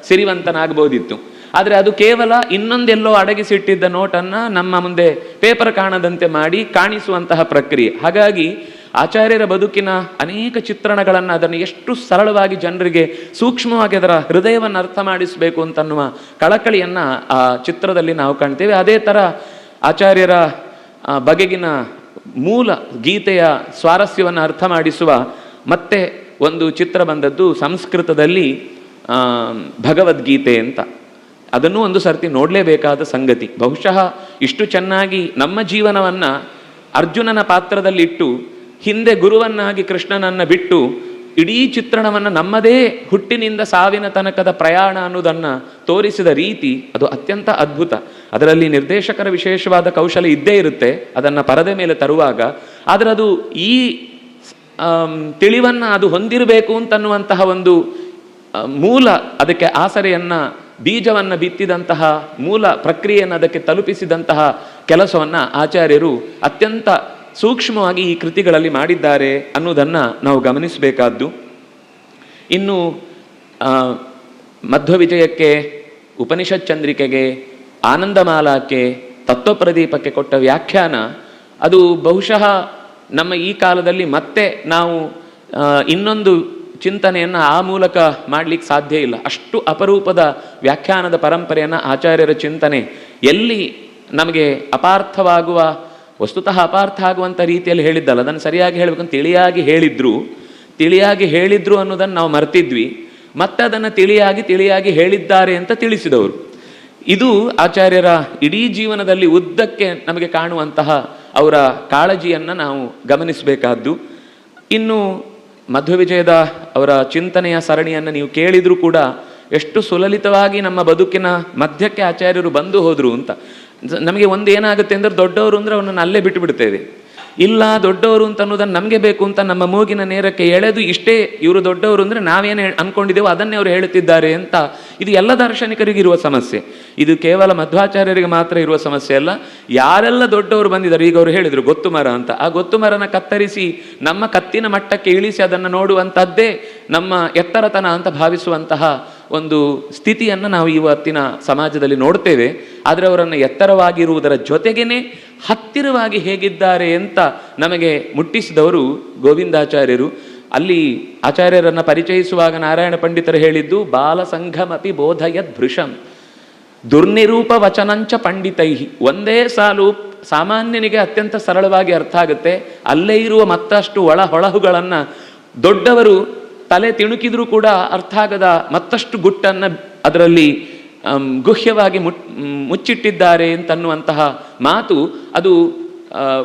ಸಿರಿವಂತನಾಗಬಹುದಿತ್ತು ಆದರೆ ಅದು ಕೇವಲ ಇನ್ನೊಂದೆಲ್ಲೋ ಅಡಗಿಸಿಟ್ಟಿದ್ದ ನೋಟನ್ನು ನಮ್ಮ ಮುಂದೆ ಪೇಪರ್ ಕಾಣದಂತೆ ಮಾಡಿ ಕಾಣಿಸುವಂತಹ ಪ್ರಕ್ರಿಯೆ. ಹಾಗಾಗಿ ಆಚಾರ್ಯರ ಬದುಕಿನ ಅನೇಕ ಚಿತ್ರಣಗಳನ್ನು ಅದನ್ನು ಎಷ್ಟು ಸರಳವಾಗಿ ಜನರಿಗೆ ಸೂಕ್ಷ್ಮವಾಗಿ ಅದರ ಹೃದಯವನ್ನು ಅರ್ಥ ಮಾಡಿಸಬೇಕು ಅಂತನ್ನುವ ಕಳಕಳಿಯನ್ನು ಆ ಚಿತ್ರದಲ್ಲಿ ನಾವು ಕಾಣ್ತೇವೆ. ಅದೇ ಥರ ಆಚಾರ್ಯರ ಬಗೆಗಿನ ಮೂಲ ಗೀತೆಯ ಸ್ವಾರಸ್ಯವನ್ನು ಅರ್ಥ ಮಾಡಿಸುವ ಮತ್ತೆ ಒಂದು ಚಿತ್ರ ಬಂದದ್ದು ಸಂಸ್ಕೃತದಲ್ಲಿ ಭಗವದ್ಗೀತೆ ಅಂತ. ಅದನ್ನು ಒಂದು ಸರ್ತಿ ನೋಡಲೇಬೇಕಾದ ಸಂಗತಿ. ಬಹುಶಃ ಇಷ್ಟು ಚೆನ್ನಾಗಿ ನಮ್ಮ ಜೀವನವನ್ನ ಅರ್ಜುನನ ಪಾತ್ರದಲ್ಲಿಟ್ಟು, ಹಿಂದೆ ಗುರುವನ್ನಾಗಿ ಕೃಷ್ಣನನ್ನ ಬಿಟ್ಟು, ಇಡೀ ಚಿತ್ರಣವನ್ನು ನಮ್ಮದೇ ಹುಟ್ಟಿನಿಂದ ಸಾವಿನ ತನಕದ ಪ್ರಯಾಣ ಅನ್ನೋದನ್ನು ತೋರಿಸಿದ ರೀತಿ ಅದು ಅತ್ಯಂತ ಅದ್ಭುತ. ಅದರಲ್ಲಿ ನಿರ್ದೇಶಕರ ವಿಶೇಷವಾದ ಕೌಶಲ್ಯ ಇದ್ದೇ ಇರುತ್ತೆ, ಅದನ್ನ ಪರದೆ ಮೇಲೆ ತರುವಾಗ. ಆದರೆ ಅದು ಈ ತಿಳಿವನ್ನು ತಿಳಿವನ್ನ ಅದು ಹೊಂದಿರಬೇಕು ಅಂತನ್ನುವಂತಹ ಒಂದು ಮೂಲ ಅದಕ್ಕೆ ಆಸರೆಯನ್ನ ಬೀಜವನ್ನ ಬಿತ್ತಿದಂತಹ ಮೂಲ ಪ್ರಕ್ರಿಯೆಯನ್ನು ಅದಕ್ಕೆ ತಲುಪಿಸಿದಂತಹ ಕೆಲಸವನ್ನು ಆಚಾರ್ಯರು ಅತ್ಯಂತ ಸೂಕ್ಷ್ಮವಾಗಿ ಈ ಕೃತಿಗಳಲ್ಲಿ ಮಾಡಿದ್ದಾರೆ ಅನ್ನೋದನ್ನು ನಾವು ಗಮನಿಸಬೇಕಾದ್ದು. ಇನ್ನು ಮಧ್ವವಿಜಯಕ್ಕೆ ಉಪನಿಷತ್ ಚಂದ್ರಿಕೆಗೆ, ಆನಂದಮಾಲಾಕ್ಕೆ, ತತ್ವಪ್ರದೀಪಕ್ಕೆ ಕೊಟ್ಟ ವ್ಯಾಖ್ಯಾನ, ಅದು ಬಹುಶಃ ನಮ್ಮ ಈ ಕಾಲದಲ್ಲಿ ಮತ್ತೆ ನಾವು ಇನ್ನೊಂದು ಚಿಂತನೆಯನ್ನು ಆ ಮೂಲಕ ಮಾಡಲಿಕ್ಕೆ ಸಾಧ್ಯ ಇಲ್ಲ. ಅಷ್ಟು ಅಪರೂಪದ ವ್ಯಾಖ್ಯಾನದ ಪರಂಪರೆಯನ್ನು ಆಚಾರ್ಯರ ಚಿಂತನೆ ಎಲ್ಲಿ ನಮಗೆ ಅಪಾರ್ಥವಾಗುವ, ವಸ್ತುತಃ ಅಪಾರ್ಥ ಆಗುವಂಥ ರೀತಿಯಲ್ಲಿ ಹೇಳಿದ್ದಲ್ಲ. ಅದನ್ನು ಸರಿಯಾಗಿ ಹೇಳಬೇಕಂತ ತಿಳಿಯಾಗಿ ಹೇಳಿದ್ರು. ತಿಳಿಯಾಗಿ ಹೇಳಿದ್ರು ಅನ್ನೋದನ್ನು ನಾವು ಮರ್ತಿದ್ವಿ. ಮತ್ತೆ ಅದನ್ನು ತಿಳಿಯಾಗಿ ತಿಳಿಯಾಗಿ ಹೇಳಿದ್ದಾರೆ ಅಂತ ತಿಳಿಸಿದವರು. ಇದು ಆಚಾರ್ಯರ ಇಡೀ ಜೀವನದಲ್ಲಿ ಉದ್ದಕ್ಕೆ ನಮಗೆ ಕಾಣುವಂತಹ ಅವರ ಕಾಳಜಿಯನ್ನು ನಾವು ಗಮನಿಸಬೇಕಾದ್ದು. ಇನ್ನು ಮಧ್ವವಿಜಯದ ಅವರ ಚಿಂತನೆಯ ಸರಣಿಯನ್ನು ನೀವು ಕೇಳಿದರೂ ಕೂಡ ಎಷ್ಟು ಸುಲಲಿತವಾಗಿ ನಮ್ಮ ಬದುಕಿನ ಮಧ್ಯಕ್ಕೆ ಆಚಾರ್ಯರು ಬಂದು ಹೋದರು ಅಂತ. ನಮಗೆ ಒಂದು ಏನಾಗುತ್ತೆ ಅಂದರೆ ದೊಡ್ಡವರು ಅಂದ್ರೆ ಅವನನ್ನು ಅಲ್ಲೇ ಬಿಟ್ಟು ಬಿಡ್ತೇವೆ ಇಲ್ಲ ದೊಡ್ಡವರು ಅಂತ ಅನ್ನೋದನ್ನು ನಮಗೆ ಬೇಕು ಅಂತ ನಮ್ಮ ಮೂಗಿನ ನೇರಕ್ಕೆ ಎಳೆದು ಇಷ್ಟೇ ಇವರು ದೊಡ್ಡವರು ಅಂದರೆ ನಾವೇನು ಅನ್ಕೊಂಡಿದ್ದೇವೋ ಅದನ್ನೇ ಅವರು ಹೇಳುತ್ತಿದ್ದಾರೆ ಅಂತ. ಇದು ಎಲ್ಲ ದಾರ್ಶನಿಕರಿಗೆ ಇರುವ ಸಮಸ್ಯೆ. ಇದು ಕೇವಲ ಮಧ್ವಾಚಾರ್ಯರಿಗೆ ಮಾತ್ರ ಇರುವ ಸಮಸ್ಯೆ ಅಲ್ಲ. ಯಾರೆಲ್ಲ ದೊಡ್ಡವರು ಬಂದಿದ್ದಾರೆ, ಈಗ ಅವರು ಹೇಳಿದರು ಗೊತ್ತು ಮರ ಅಂತ. ಆ ಗೊತ್ತು ಮರನ ಕತ್ತರಿಸಿ, ನಮ್ಮ ಕತ್ತಿನ ಮಟ್ಟಕ್ಕೆ ಇಳಿಸಿ ಅದನ್ನು ನೋಡುವಂಥದ್ದೇ ನಮ್ಮ ಎತ್ತರತನ ಅಂತ ಭಾವಿಸುವಂತಹ ಒಂದು ಸ್ಥಿತಿಯನ್ನು ನಾವು ಇವತ್ತಿನ ಸಮಾಜದಲ್ಲಿ ನೋಡ್ತೇವೆ. ಆದರೆ ಅವರನ್ನು ಎತ್ತರವಾಗಿರುವುದರ ಜೊತೆಗೇನೆ ಹತ್ತಿರವಾಗಿ ಹೇಗಿದ್ದಾರೆ ಅಂತ ನಮಗೆ ಮುಟ್ಟಿಸಿದವರು ಗೋವಿಂದಾಚಾರ್ಯರು. ಅಲ್ಲಿ ಆಚಾರ್ಯರನ್ನು ಪರಿಚಯಿಸುವಾಗ ನಾರಾಯಣ ಪಂಡಿತರು ಹೇಳಿದ್ದು, ಬಾಲ ಸಂಘಮಪಿ ಬೋಧಯದ್ ಭೃಷಂ ದುರ್ನಿರೂಪ ವಚನಂಚ ಪಂಡಿತೈ ಒಂದೇ ಸಾಲು ಸಾಮಾನ್ಯನಿಗೆ ಅತ್ಯಂತ ಸರಳವಾಗಿ ಅರ್ಥ ಆಗುತ್ತೆ, ಅಲ್ಲೇ ಇರುವ ಮತ್ತಷ್ಟು ಒಳ ಹೊಳಹುಗಳನ್ನು ದೊಡ್ಡವರು ತಲೆ ತಿಣುಕಿದ್ರೂ ಕೂಡ ಅರ್ಥ ಆಗದ ಮತ್ತಷ್ಟು ಗುಟ್ಟನ್ನು ಅದರಲ್ಲಿ ಗುಹ್ಯವಾಗಿ ಮುಟ್, ಮುಚ್ಚಿಟ್ಟಿದ್ದಾರೆ ಅಂತನ್ನುವಂತಹ ಮಾತು ಅದು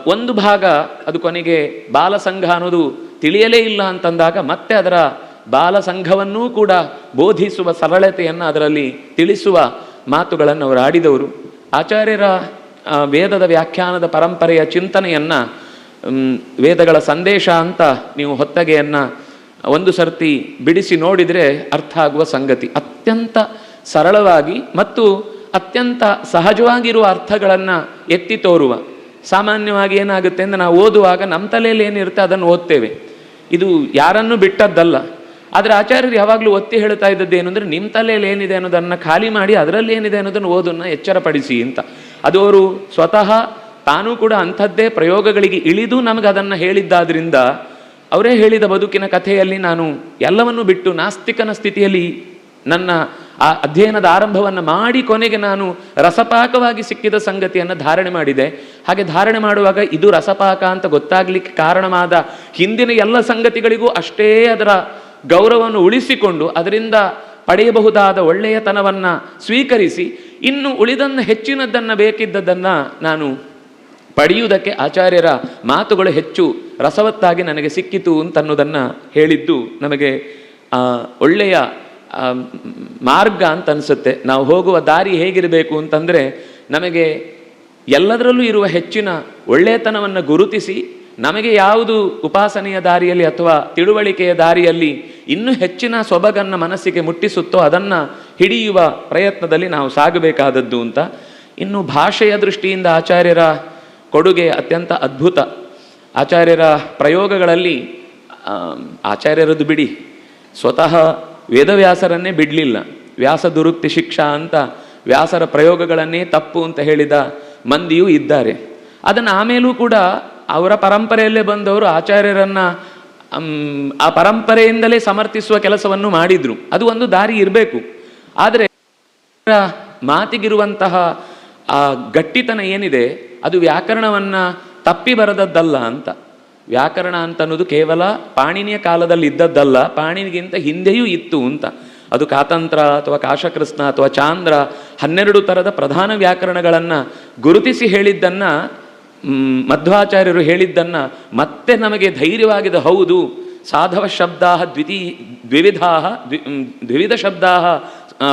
ಒಂದು ಭಾಗ ಅದು ಕೊನೆಗೆ ಬಾಲಸಂಘ ಅನ್ನೋದು ತಿಳಿಯಲೇ ಇಲ್ಲ ಅಂತಂದಾಗ ಮತ್ತೆ ಅದರ ಬಾಲಸಂಘವನ್ನೂ ಕೂಡ ಬೋಧಿಸುವ ಸರಳತೆಯನ್ನು ಅದರಲ್ಲಿ ತಿಳಿಸುವ ಮಾತುಗಳನ್ನು ಅವರು ಆಡಿದವರು. ಆಚಾರ್ಯರ ವೇದದ ವ್ಯಾಖ್ಯಾನದ ಪರಂಪರೆಯ ಚಿಂತನೆಯನ್ನು ವೇದಗಳ ಸಂದೇಶ ಅಂತ ನೀವು ಹೊತ್ತಗೆಯನ್ನು ಒಂದು ಸರ್ತಿ ಬಿಡಿಸಿ ನೋಡಿದರೆ ಅರ್ಥ ಆಗುವ ಸಂಗತಿ. ಅತ್ಯಂತ ಸರಳವಾಗಿ ಮತ್ತು ಅತ್ಯಂತ ಸಹಜವಾಗಿರುವ ಅರ್ಥಗಳನ್ನು ಎತ್ತಿ ತೋರುವ. ಸಾಮಾನ್ಯವಾಗಿ ಏನಾಗುತ್ತೆ ಅಂದರೆ ನಾವು ಓದುವಾಗ ನಮ್ಮ ತಲೆಯಲ್ಲಿ ಏನಿರುತ್ತೆ ಅದನ್ನು ಓದ್ತೇವೆ. ಇದು ಯಾರನ್ನು ಬಿಟ್ಟದ್ದಲ್ಲ. ಆದರೆ ಆಚಾರ್ಯರು ಯಾವಾಗಲೂ ಒತ್ತಿ ಹೇಳ್ತಾ ಇದ್ದದ್ದು ಏನು ಅಂದರೆ ನಿಮ್ಮ ತಲೆಯಲ್ಲಿ ಏನಿದೆ ಅನ್ನೋದನ್ನು ಖಾಲಿ ಮಾಡಿ ಅದರಲ್ಲಿ ಏನಿದೆ ಅನ್ನೋದನ್ನು ಓದನ್ನು ಎಚ್ಚರಪಡಿಸಿ ಅಂತ. ಅದು ಅವರು ಸ್ವತಃ ತಾನೂ ಕೂಡ ಅಂಥದ್ದೇ ಪ್ರಯೋಗಗಳಿಗೆ ಇಳಿದು ನಮಗೆ ಅದನ್ನು ಹೇಳಿದ್ದಾದ್ರಿಂದ ಅವರೇ ಹೇಳಿದ ಬದುಕಿನ ಕಥೆಯಲ್ಲಿ ನಾನು ಎಲ್ಲವನ್ನೂ ಬಿಟ್ಟು ನಾಸ್ತಿಕನ ಸ್ಥಿತಿಯಲ್ಲಿ ನನ್ನ ಆ ಅಧ್ಯಯನದ ಆರಂಭವನ್ನು ಮಾಡಿ ಕೊನೆಗೆ ನಾನು ರಸಪಾಕವಾಗಿ ಸಿಕ್ಕಿದ ಸಂಗತಿಯನ್ನು ಧಾರಣೆ ಮಾಡಿದೆ. ಹಾಗೆ ಧಾರಣೆ ಮಾಡುವಾಗ ಇದು ರಸಪಾಕ ಅಂತ ಗೊತ್ತಾಗ್ಲಿಕ್ಕೆ ಕಾರಣವಾದ ಹಿಂದಿನ ಎಲ್ಲ ಸಂಗತಿಗಳಿಗೂ ಅಷ್ಟೇ ಅದರ ಗೌರವವನ್ನು ಉಳಿಸಿಕೊಂಡು ಅದರಿಂದ ಪಡೆಯಬಹುದಾದ ಒಳ್ಳೆಯತನವನ್ನು ಸ್ವೀಕರಿಸಿ, ಇನ್ನು ಉಳಿದನ್ನು ಹೆಚ್ಚಿನದ್ದನ್ನು ಬೇಕಿದ್ದದ್ದನ್ನು ನಾನು ಪಡೆಯುವುದಕ್ಕೆ ಆಚಾರ್ಯರ ಮಾತುಗಳು ಹೆಚ್ಚು ರಸವತ್ತಾಗಿ ನನಗೆ ಸಿಕ್ಕಿತು ಅಂತನ್ನೋದನ್ನು ಹೇಳಿದ್ದು ನಮಗೆ ಒಳ್ಳೆಯ ಮಾರ್ಗ ಅಂತ ಅನಿಸುತ್ತೆ. ನಾವು ಹೋಗುವ ದಾರಿ ಹೇಗಿರಬೇಕು ಅಂತಂದರೆ, ನಮಗೆ ಎಲ್ಲದರಲ್ಲೂ ಇರುವ ಹೆಚ್ಚಿನ ಒಳ್ಳೆಯತನವನ್ನು ಗುರುತಿಸಿ, ನಮಗೆ ಯಾವುದು ಉಪಾಸನೆಯ ದಾರಿಯಲ್ಲಿ ಅಥವಾ ತಿಳುವಳಿಕೆಯ ದಾರಿಯಲ್ಲಿ ಇನ್ನೂ ಹೆಚ್ಚಿನ ಸೊಬಗನ್ನು ಮನಸ್ಸಿಗೆ ಮುಟ್ಟಿಸುತ್ತೋ ಅದನ್ನು ಹಿಡಿಯುವ ಪ್ರಯತ್ನದಲ್ಲಿ ನಾವು ಸಾಗಬೇಕಾದದ್ದು ಅಂತ. ಇನ್ನು ಭಾಷೆಯ ದೃಷ್ಟಿಯಿಂದ ಆಚಾರ್ಯರ ಕೊಡುಗೆ ಅತ್ಯಂತ ಅದ್ಭುತ. ಆಚಾರ್ಯರ ಪ್ರಯೋಗಗಳಲ್ಲಿ ಆಚಾರ್ಯರದ್ದು ಬಿಡಿ. ಸ್ವತಃ ವೇದವ್ಯಾಸರನ್ನೇ ಬಿಡಲಿಲ್ಲ. ವ್ಯಾಸ ದುರುಕ್ತಿ ಶಿಕ್ಷಾ ಅಂತ ವ್ಯಾಸರ ಪ್ರಯೋಗಗಳನ್ನೇ ತಪ್ಪು ಅಂತ ಹೇಳಿದ ಮಂದಿಯೂ ಇದ್ದಾರೆ. ಅದನ್ನು ಆಮೇಲೂ ಕೂಡ ಅವರ ಪರಂಪರೆಯಲ್ಲೇ ಬಂದವರು ಆಚಾರ್ಯರನ್ನ ಆ ಪರಂಪರೆಯಿಂದಲೇ ಸಮರ್ಥಿಸುವ ಕೆಲಸವನ್ನು ಮಾಡಿದ್ರು. ಅದು ಒಂದು ದಾರಿ ಇರಬೇಕು. ಆದರೆ ಮಾತಿಗಿರುವಂತಹ ಆ ಗಟ್ಟಿತನ ಏನಿದೆ, ಅದು ವ್ಯಾಕರಣವನ್ನ ತಪ್ಪಿ ಬರದದ್ದಲ್ಲ ಅಂತ. ವ್ಯಾಕರಣ ಅಂತ ಅನ್ನೋದು ಕೇವಲ ಪಾಣಿನಿಯ ಕಾಲದಲ್ಲಿ ಇದ್ದದ್ದಲ್ಲ ಪಾಣಿನಿಗಿಂತ ಹಿಂದೆಯೂ ಇತ್ತು ಅಂತ. ಅದು ಕಾತಂತ್ರ ಅಥವಾ ಕಾಶಕೃಷ್ಣ ಅಥವಾ ಚಾಂದ್ರ, ಹನ್ನೆರಡು ಥರದ ಪ್ರಧಾನ ವ್ಯಾಕರಣಗಳನ್ನು ಗುರುತಿಸಿ ಹೇಳಿದ್ದನ್ನು ಮಧ್ವಾಚಾರ್ಯರು ಹೇಳಿದ್ದನ್ನು ಮತ್ತೆ ನಮಗೆ ಧೈರ್ಯವಾಗಿದೆ ಹೌದು. ಸಾಧವ ಶಬ್ದ ದ್ವಿತೀ ದ್ವಿವಿಧಾ ದ್ವಿವಿಧ ಶಬ್ದಾ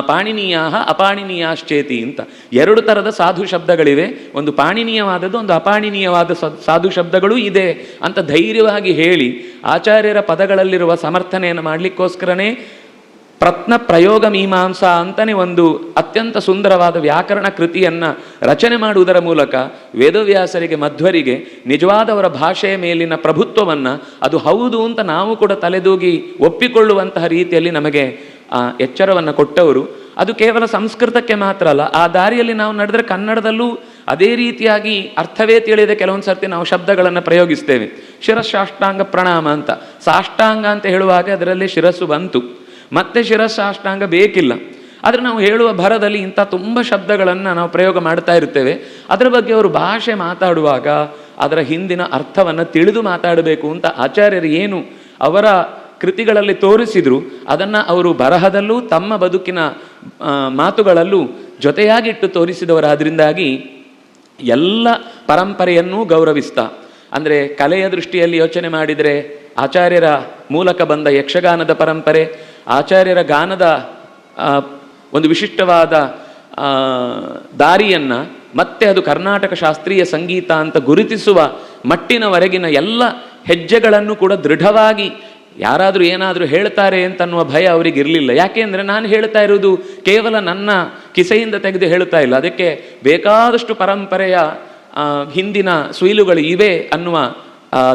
ಪಾಣಿನೀಯ ಅಪಾಣಿನೀಯಾಶ್ಚೇತಿ ಅಂತ. ಎರಡು ಥರದ ಸಾಧು ಶಬ್ದಗಳಿವೆ. ಒಂದು ಪಾಣಿನೀಯವಾದದ್ದು, ಒಂದು ಅಪಾಣಿನೀಯವಾದ ಸಾಧು ಶಬ್ದಗಳು ಇದೆ ಅಂತ ಧೈರ್ಯವಾಗಿ ಹೇಳಿ ಆಚಾರ್ಯರ ಪದಗಳಲ್ಲಿರುವ ಸಮರ್ಥನೆಯನ್ನು ಮಾಡಲಿಕ್ಕೋಸ್ಕರನೇ ಪ್ರತ್ನ ಪ್ರಯೋಗ ಮೀಮಾಂಸಾ ಅಂತಲೇ ಒಂದು ಅತ್ಯಂತ ಸುಂದರವಾದ ವ್ಯಾಕರಣ ಕೃತಿಯನ್ನು ರಚನೆ ಮಾಡುವುದರ ಮೂಲಕ ವೇದವ್ಯಾಸರಿಗೆ, ಮಧ್ವರಿಗೆ ನಿಜವಾದವರ ಭಾಷೆಯ ಮೇಲಿನ ಪ್ರಭುತ್ವವನ್ನು ಅದು ಹೌದು ಅಂತ ನಾವು ಕೂಡ ತಲೆದೂಗಿ ಒಪ್ಪಿಕೊಳ್ಳುವಂತಹ ರೀತಿಯಲ್ಲಿ ನಮಗೆ ಎಚ್ಚರವನ್ನು ಕೊಟ್ಟವರು. ಅದು ಕೇವಲ ಸಂಸ್ಕೃತಕ್ಕೆ ಮಾತ್ರ ಅಲ್ಲ, ಆ ದಾರಿಯಲ್ಲಿ ನಾವು ನಡೆದ್ರೆ ಕನ್ನಡದಲ್ಲೂ ಅದೇ ರೀತಿಯಾಗಿ ಅರ್ಥವೇ ತಿಳಿಯದೆ ಕೆಲವೊಂದು ಸರ್ತಿ ನಾವು ಶಬ್ದಗಳನ್ನು ಪ್ರಯೋಗಿಸ್ತೇವೆ. ಶಿರಸಾಷ್ಟಾಂಗ ಪ್ರಣಾಮ ಅಂತ. ಸಾಷ್ಟಾಂಗ ಅಂತ ಹೇಳುವಾಗ ಅದರಲ್ಲಿ ಶಿರಸ್ಸು ಬಂತು. ಮತ್ತೆ ಶಿರಸಾಷ್ಟಾಂಗ ಬೇಕಿಲ್ಲ. ಆದರೆ ನಾವು ಹೇಳುವ ಭರದಲ್ಲಿ ಇಂಥ ತುಂಬ ಶಬ್ದಗಳನ್ನು ನಾವು ಪ್ರಯೋಗ ಮಾಡ್ತಾ ಇರ್ತೇವೆ. ಅದರ ಬಗ್ಗೆ ಅವರು ಭಾಷೆ ಮಾತಾಡುವಾಗ ಅದರ ಹಿಂದಿನ ಅರ್ಥವನ್ನು ತಿಳಿದು ಮಾತಾಡಬೇಕು ಅಂತ ಆಚಾರ್ಯರು ಏನು ಅವರ ಕೃತಿಗಳಲ್ಲಿ ತೋರಿಸಿದ್ರು, ಅದನ್ನು ಅವರು ಬರಹದಲ್ಲೂ ತಮ್ಮ ಬದುಕಿನ ಮಾತುಗಳಲ್ಲೂ ಜೊತೆಯಾಗಿಟ್ಟು ತೋರಿಸಿದವರಾದ್ರಿಂದಾಗಿ ಎಲ್ಲ ಪರಂಪರೆಯನ್ನೂ ಗೌರವಿಸ್ತಾ. ಅಂದರೆ ಕಲೆಯ ದೃಷ್ಟಿಯಲ್ಲಿ ಯೋಚನೆ ಮಾಡಿದರೆ ಆಚಾರ್ಯರ ಮೂಲಕ ಬಂದ ಯಕ್ಷಗಾನದ ಪರಂಪರೆ, ಆಚಾರ್ಯರ ಗಾನದ ಒಂದು ವಿಶಿಷ್ಟವಾದ ದಾರಿಯನ್ನ ಮತ್ತೆ ಅದು ಕರ್ನಾಟಕ ಶಾಸ್ತ್ರೀಯ ಸಂಗೀತ ಅಂತ ಗುರುತಿಸುವ ಮಟ್ಟಿನವರೆಗಿನ ಎಲ್ಲ ಹೆಜ್ಜೆಗಳನ್ನು ಕೂಡ ದೃಢವಾಗಿ ಯಾರಾದರೂ ಏನಾದರೂ ಹೇಳ್ತಾರೆ ಅಂತನ್ನುವ ಭಯ ಅವರಿಗೆ ಇರಲಿಲ್ಲ ಯಾಕೆಂದರೆ ನಾನು ಹೇಳ್ತಾ ಇರೋದು ಕೇವಲ ನನ್ನ ಕಿಸೆಯಿಂದ ತೆಗೆದು ಹೇಳ್ತಾ ಇಲ್ಲ. ಅದಕ್ಕೆ ಬೇಕಾದಷ್ಟು ಪರಂಪರೆಯ ಹಿಂದಿನ ಸುಯಿಲುಗಳು ಇವೆ ಅನ್ನುವ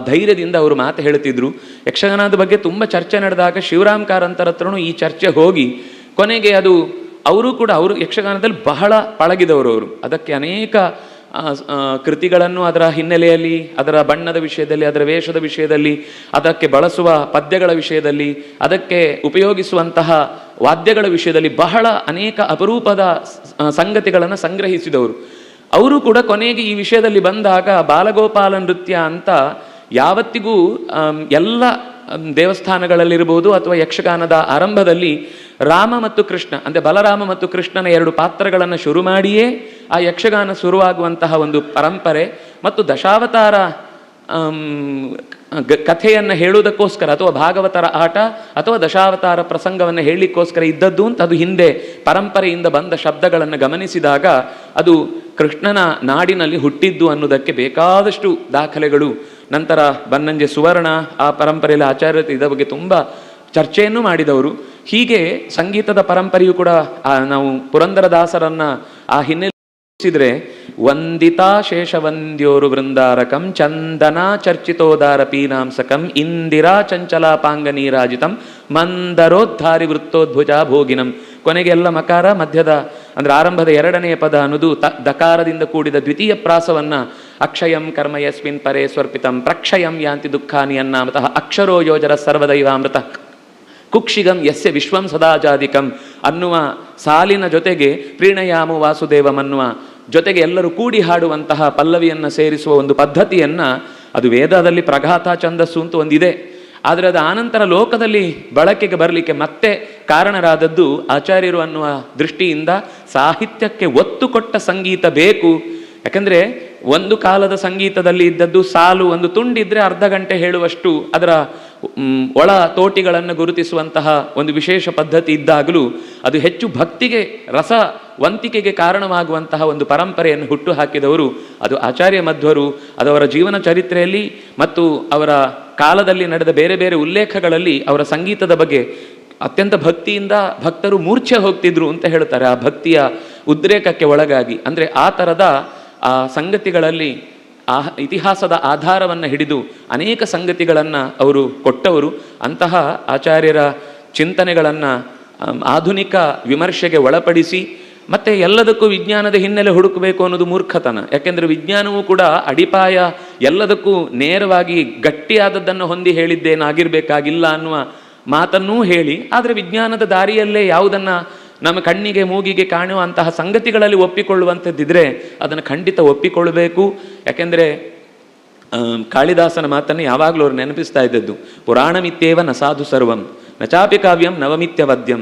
ಧೈರ್ಯದಿಂದ ಅವರು ಮಾತು ಹೇಳ್ತಿದ್ರು ಯಕ್ಷಗಾನದ ಬಗ್ಗೆ ತುಂಬ ಚರ್ಚೆ ನಡೆದಾಗ ಶಿವರಾಮ್ ಕಾರಂತರ ಹತ್ರನೂ ಈ ಚರ್ಚೆ ಹೋಗಿ ಕೊನೆಗೆ ಅದು, ಅವರು ಕೂಡ, ಅವರು ಯಕ್ಷಗಾನದಲ್ಲಿ ಬಹಳ ಪಳಗಿದವರು ಅವರು. ಅದಕ್ಕೆ ಅನೇಕ ಕೃತಿಗಳನ್ನು ಅದರ ಹಿನ್ನೆಲೆಯಲ್ಲಿ, ಅದರ ಬಣ್ಣದ ವಿಷಯದಲ್ಲಿ, ಅದರ ವೇಷದ ವಿಷಯದಲ್ಲಿ, ಅದಕ್ಕೆ ಬಳಸುವ ಪದ್ಯಗಳ ವಿಷಯದಲ್ಲಿ, ಅದಕ್ಕೆ ಉಪಯೋಗಿಸುವಂತಹ ವಾದ್ಯಗಳ ವಿಷಯದಲ್ಲಿ ಬಹಳ ಅನೇಕ ಅಪರೂಪದ ಸಂಗತಿಗಳನ್ನು ಸಂಗ್ರಹಿಸಿದವರು. ಅವರು ಕೂಡ ಕೊನೆಗೆ ಈ ವಿಷಯದಲ್ಲಿ ಬಂದಾಗ ಬಾಲಗೋಪಾಲ ನೃತ್ಯ ಅಂತ ಯಾವತ್ತಿಗೂ ಎಲ್ಲ ದೇವಸ್ಥಾನಗಳಲ್ಲಿರ್ಬೋದು ಅಥವಾ ಯಕ್ಷಗಾನದ ಆರಂಭದಲ್ಲಿ ರಾಮ ಮತ್ತು ಕೃಷ್ಣ, ಅಂದರೆ ಬಲರಾಮ ಮತ್ತು ಕೃಷ್ಣನ ಎರಡು ಪಾತ್ರಗಳನ್ನು ಶುರು ಮಾಡಿಯೇ ಆ ಯಕ್ಷಗಾನ ಶುರುವಾಗುವಂತಹ ಒಂದು ಪರಂಪರೆ ಮತ್ತು ದಶಾವತಾರ ಕಥೆಯನ್ನು ಹೇಳುವುದಕ್ಕೋಸ್ಕರ ಅಥವಾ ಭಾಗವತರ ಆಟ ಅಥವಾ ದಶಾವತಾರ ಪ್ರಸಂಗವನ್ನು ಹೇಳಲಿಕ್ಕೋಸ್ಕರ ಇದ್ದದ್ದು ಅಂತ ಅದು ಹಿಂದೆ ಪರಂಪರೆಯಿಂದ ಬಂದ ಶಬ್ದಗಳನ್ನು ಗಮನಿಸಿದಾಗ ಅದು ಕೃಷ್ಣನ ನಾಡಿನಲ್ಲಿ ಹುಟ್ಟಿದ್ದು ಅನ್ನೋದಕ್ಕೆ ಬೇಕಾದಷ್ಟು ದಾಖಲೆಗಳು. ನಂತರ ಬನ್ನಂಜೆ ಸುವರ್ಣ ಆ ಪರಂಪರೆಯಲ್ಲಿ ಆಚಾರ್ಯತೆ ಇದರ ಬಗ್ಗೆ ತುಂಬ ಚರ್ಚೆಯನ್ನು ಮಾಡಿದವರು. ಹೀಗೆ ಸಂಗೀತದ ಪರಂಪರೆಯು ಕೂಡ ನಾವು ಪುರಂದರದಾಸರನ್ನು ಆ ಹಿನ್ನೆಲೆ ಿದ್ರೆ ವಂದಿತಾ ಶೇಷವಂದ್ಯೋರು ವೃಂದಾರಕಂ ಚಂದನ ಚರ್ಚಿತೋದಾರ ಪೀನಾಂಸಕಂ ಇಂದಿರಾ ಚಂಚಲಾಪಾಂಗ ನೀರಾಜಿತಂ ಮಂದರೋದ್ಧಾರಿ ವೃತ್ತೋದ್ಭುಜ ಭೋಗಿನಂ. ಕೊನೆಗೆ ಎಲ್ಲ ಮಕಾರ ಮಧ್ಯದ, ಅಂದ್ರೆ ಆರಂಭದ ಎರಡನೆಯ ಪದ ಅನ್ನೋದು ತ ದಕಾರದಿಂದ ಕೂಡಿದ ದ್ವಿತೀಯ ಪ್ರಾಸವನ್ನ ಅಕ್ಷಯಂ ಕರ್ಮ ಯಸ್ಮಿನ್ ಪರೇ ಸ್ವರ್ಪಿತಂ ಪ್ರಕ್ಷಯಂ ಯಾಂತಿ ದುಃಖಾನಿ ಅನ್ನಾಮತಃ ಅಕ್ಷರೋ ಯೋಜರ ಸರ್ವದೈವಾಮೃತ. ಕುಕ್ಷಿಗಂ ಯಸ್ಯ ವಿಶ್ವಂ ಸದಾಜಾದಿಕಂ ಅನ್ನುವ ಸಾಲಿನ ಜೊತೆಗೆ ಪ್ರೀಣಯಾಮ ವಾಸುದೇವಂ ಅನ್ನುವ ಜೊತೆಗೆ ಎಲ್ಲರೂ ಕೂಡಿ ಹಾಡುವಂತಹ ಪಲ್ಲವಿಯನ್ನು ಸೇರಿಸುವ ಒಂದು ಪದ್ಧತಿಯನ್ನ ಅದು ವೇದದಲ್ಲಿ ಪ್ರಘಾತ ಛಂದಸ್ಸು ಅಂತ ಒಂದಿದೆ. ಆದರೆ ಅದು ಆನಂತರ ಲೋಕದಲ್ಲಿ ಬಳಕೆಗೆ ಬರಲಿಕ್ಕೆ ಮತ್ತೆ ಕಾರಣರಾದದ್ದು ಆಚಾರ್ಯರು ಅನ್ನುವ ದೃಷ್ಟಿಯಿಂದ ಸಾಹಿತ್ಯಕ್ಕೆ ಒತ್ತು ಕೊಟ್ಟ ಸಂಗೀತ ಬೇಕು. ಯಾಕಂದ್ರೆ ಒಂದು ಕಾಲದ ಸಂಗೀತದಲ್ಲಿ ಇದ್ದದ್ದು ಸಾಲು ಒಂದು ತುಂಡಿದ್ರೆ ಅರ್ಧ ಗಂಟೆ ಹೇಳುವಷ್ಟು ಅದರ ಒಳ ತೋಟಿಗಳನ್ನು ಗುರುತಿಸುವಂತಹ ಒಂದು ವಿಶೇಷ ಪದ್ಧತಿ ಇದ್ದಾಗಲೂ ಅದು ಹೆಚ್ಚು ಭಕ್ತಿಗೆ ರಸ ವಂತಿಕೆಗೆ ಕಾರಣವಾಗುವಂತಹ ಒಂದು ಪರಂಪರೆಯನ್ನು ಹುಟ್ಟು ಹಾಕಿದವರು ಅದು ಆಚಾರ್ಯ ಮಧ್ವರು, ಅದು ಅವರ ಜೀವನ ಚರಿತ್ರೆಯಲ್ಲಿ ಮತ್ತು ಅವರ ಕಾಲದಲ್ಲಿ ನಡೆದ ಬೇರೆ ಬೇರೆ ಉಲ್ಲೇಖಗಳಲ್ಲಿ ಅವರ ಸಂಗೀತದ ಬಗ್ಗೆ ಅತ್ಯಂತ ಭಕ್ತಿಯಿಂದ ಭಕ್ತರು ಮೂರ್ಛೆ ಹೋಗ್ತಿದ್ರು ಅಂತ ಹೇಳ್ತಾರೆ ಆ ಭಕ್ತಿಯ ಉದ್ರೇಕಕ್ಕೆ ಒಳಗಾಗಿ. ಅಂದರೆ ಆ ಥರದ ಆ ಸಂಗತಿಗಳಲ್ಲಿ ಆ ಇತಿಹಾಸದ ಆಧಾರವನ್ನು ಹಿಡಿದು ಅನೇಕ ಸಂಗತಿಗಳನ್ನು ಅವರು ಕೊಟ್ಟವರು. ಅಂತಹ ಆಚಾರ್ಯರ ಚಿಂತನೆಗಳನ್ನು ಆಧುನಿಕ ವಿಮರ್ಶೆಗೆ ಒಳಪಡಿಸಿ ಮತ್ತು ಎಲ್ಲದಕ್ಕೂ ವಿಜ್ಞಾನದ ಹಿನ್ನೆಲೆ ಹುಡುಕಬೇಕು ಅನ್ನೋದು ಮೂರ್ಖತನ. ಯಾಕೆಂದರೆ ವಿಜ್ಞಾನವೂ ಕೂಡ ಅಡಿಪಾಯ ಎಲ್ಲದಕ್ಕೂ ನೇರವಾಗಿ ಗಟ್ಟಿಯಾದದ್ದನ್ನು ಹೊಂದಿ ಹೇಳಿದ್ದೇನಾಗಿರಬೇಕಾಗಿಲ್ಲ ಅನ್ನುವ ಮಾತನ್ನೂ ಹೇಳಿ, ಆದರೆ ವಿಜ್ಞಾನದ ದಾರಿಯಲ್ಲೇ ಯಾವುದನ್ನ ನಮ್ಮ ಕಣ್ಣಿಗೆ ಮೂಗಿಗೆ ಕಾಣುವಂತಹ ಸಂಗತಿಗಳಲ್ಲಿ ಒಪ್ಪಿಕೊಳ್ಳುವಂಥದ್ದಿದ್ರೆ ಅದನ್ನು ಖಂಡಿತ ಒಪ್ಪಿಕೊಳ್ಳಬೇಕು. ಯಾಕೆಂದರೆ ಕಾಳಿದಾಸನ ಮಾತನ್ನು ಯಾವಾಗಲೂ ಅವ್ರು ನೆನಪಿಸ್ತಾ ಇದ್ದದ್ದು, ಪುರಾಣಮಿತ್ಯೇವ ನ ಸಾಧು ಸರ್ವಂ, ನಚಾಪಿ ಕಾವ್ಯಂ ನವಮಿತ್ಯವದ್ಯಂ,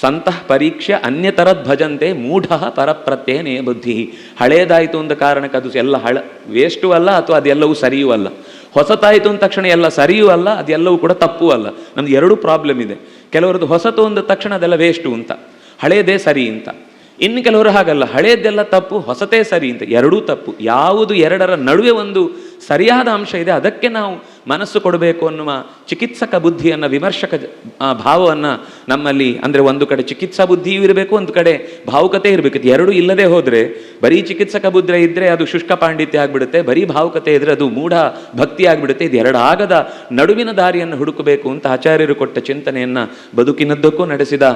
ಸಂತಃ ಪರೀಕ್ಷೆ ಅನ್ಯತರದ್ ಭಜಂತೆ ಮೂಢ ಪರಪ್ರತ್ಯೇನೇ ಬುದ್ಧಿ. ಹಳೇದಾಯಿತು ಅಂದ ಕಾರಣಕ್ಕೆ ಅದು ಎಲ್ಲ ಹಳ, ವೇಸ್ಟು ಅಲ್ಲ ಅಥವಾ ಅದೆಲ್ಲವೂ ಸರಿಯೂ ಅಲ್ಲ. ಹೊಸತಾಯಿತು ಅಂದ ತಕ್ಷಣ ಎಲ್ಲ ಸರಿಯೂ ಅಲ್ಲ, ಅದೆಲ್ಲವೂ ಕೂಡ ತಪ್ಪು ಅಲ್ಲ. ನಮ್ದು ಎರಡೂ ಪ್ರಾಬ್ಲಮ್ ಇದೆ. ಕೆಲವರದ್ದು ಹೊಸತು ಅಂದ ತಕ್ಷಣ ಅದೆಲ್ಲ ವೇಸ್ಟು ಅಂತ. ಹಳೇದೇ ಸರಿ ಅಂತ. ಇನ್ನು ಕೆಲವರು ಹಾಗಲ್ಲ, ಹಳೇದೆಲ್ಲ ತಪ್ಪು, ಹೊಸತೇ ಸರಿ ಅಂತ. ಎರಡೂ ತಪ್ಪು. ಯಾವುದು ಎರಡರ ನಡುವೆ ಒಂದು ಸರಿಯಾದ ಅಂಶ ಇದೆ, ಅದಕ್ಕೆ ನಾವು ಮನಸ್ಸು ಕೊಡಬೇಕು ಅನ್ನುವ ಚಿಕಿತ್ಸಕ ಬುದ್ಧಿಯನ್ನು, ವಿಮರ್ಶಕ ಭಾವವನ್ನು ನಮ್ಮಲ್ಲಿ ಅಂದರೆ ಒಂದು ಕಡೆ ಚಿಕಿತ್ಸಾ ಬುದ್ಧಿಯೂ ಇರಬೇಕು, ಒಂದು ಕಡೆ ಭಾವುಕತೆ ಇರಬೇಕು. ಎರಡೂ ಇಲ್ಲದೆ ಹೋದರೆ, ಬರೀ ಚಿಕಿತ್ಸಕ ಬುದ್ಧಿ ಇದ್ದರೆ ಅದು ಶುಷ್ಕ ಪಾಂಡಿತ್ಯ ಆಗಿಬಿಡುತ್ತೆ, ಬರೀ ಭಾವುಕತೆ ಇದ್ದರೆ ಅದು ಮೂಢ ಭಕ್ತಿ ಆಗಿಬಿಡುತ್ತೆ. ಇದು ಎರಡಾಗದ ನಡುವಿನ ದಾರಿಯನ್ನು ಹುಡುಕಬೇಕು ಅಂತ ಆಚಾರ್ಯರು ಕೊಟ್ಟ ಚಿಂತನೆಯನ್ನು ಬದುಕಿನದ್ದಕ್ಕೂ ನಡೆಸಿದ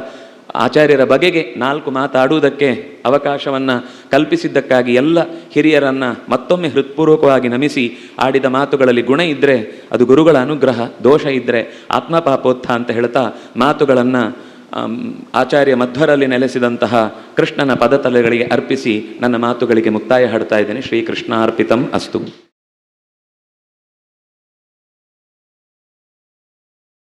ಆಚಾರ್ಯರ ಬಗೆಗೆ ನಾಲ್ಕು ಮಾತಾಡುವುದಕ್ಕೆ ಅವಕಾಶವನ್ನು ಕಲ್ಪಿಸಿದ್ದಕ್ಕಾಗಿ ಎಲ್ಲ ಹಿರಿಯರನ್ನು ಮತ್ತೊಮ್ಮೆ ಹೃತ್ಪೂರ್ವಕವಾಗಿ ನಮಿಸಿ ಆಡಿದ ಮಾತುಗಳಲ್ಲಿ ಗುಣ ಇದ್ದರೆ ಅದು ಗುರುಗಳ ಅನುಗ್ರಹ, ದೋಷ ಇದ್ದರೆ ಆತ್ಮಪಾಪೋತ್ಥ ಅಂತ ಹೇಳ್ತಾ ಮಾತುಗಳನ್ನು ಆಚಾರ್ಯ ಮಧ್ವರಲ್ಲಿ ನೆಲೆಸಿದಂತಹ ಕೃಷ್ಣನ ಪದತಲೆಗಳಿಗೆ ಅರ್ಪಿಸಿ ನನ್ನ ಮಾತುಗಳಿಗೆ ಮುಕ್ತಾಯ ಹಾಡ್ತಾ ಇದ್ದೇನೆ. ಶ್ರೀಕೃಷ್ಣಾರ್ಪಿತಂ ಅಸ್ತು.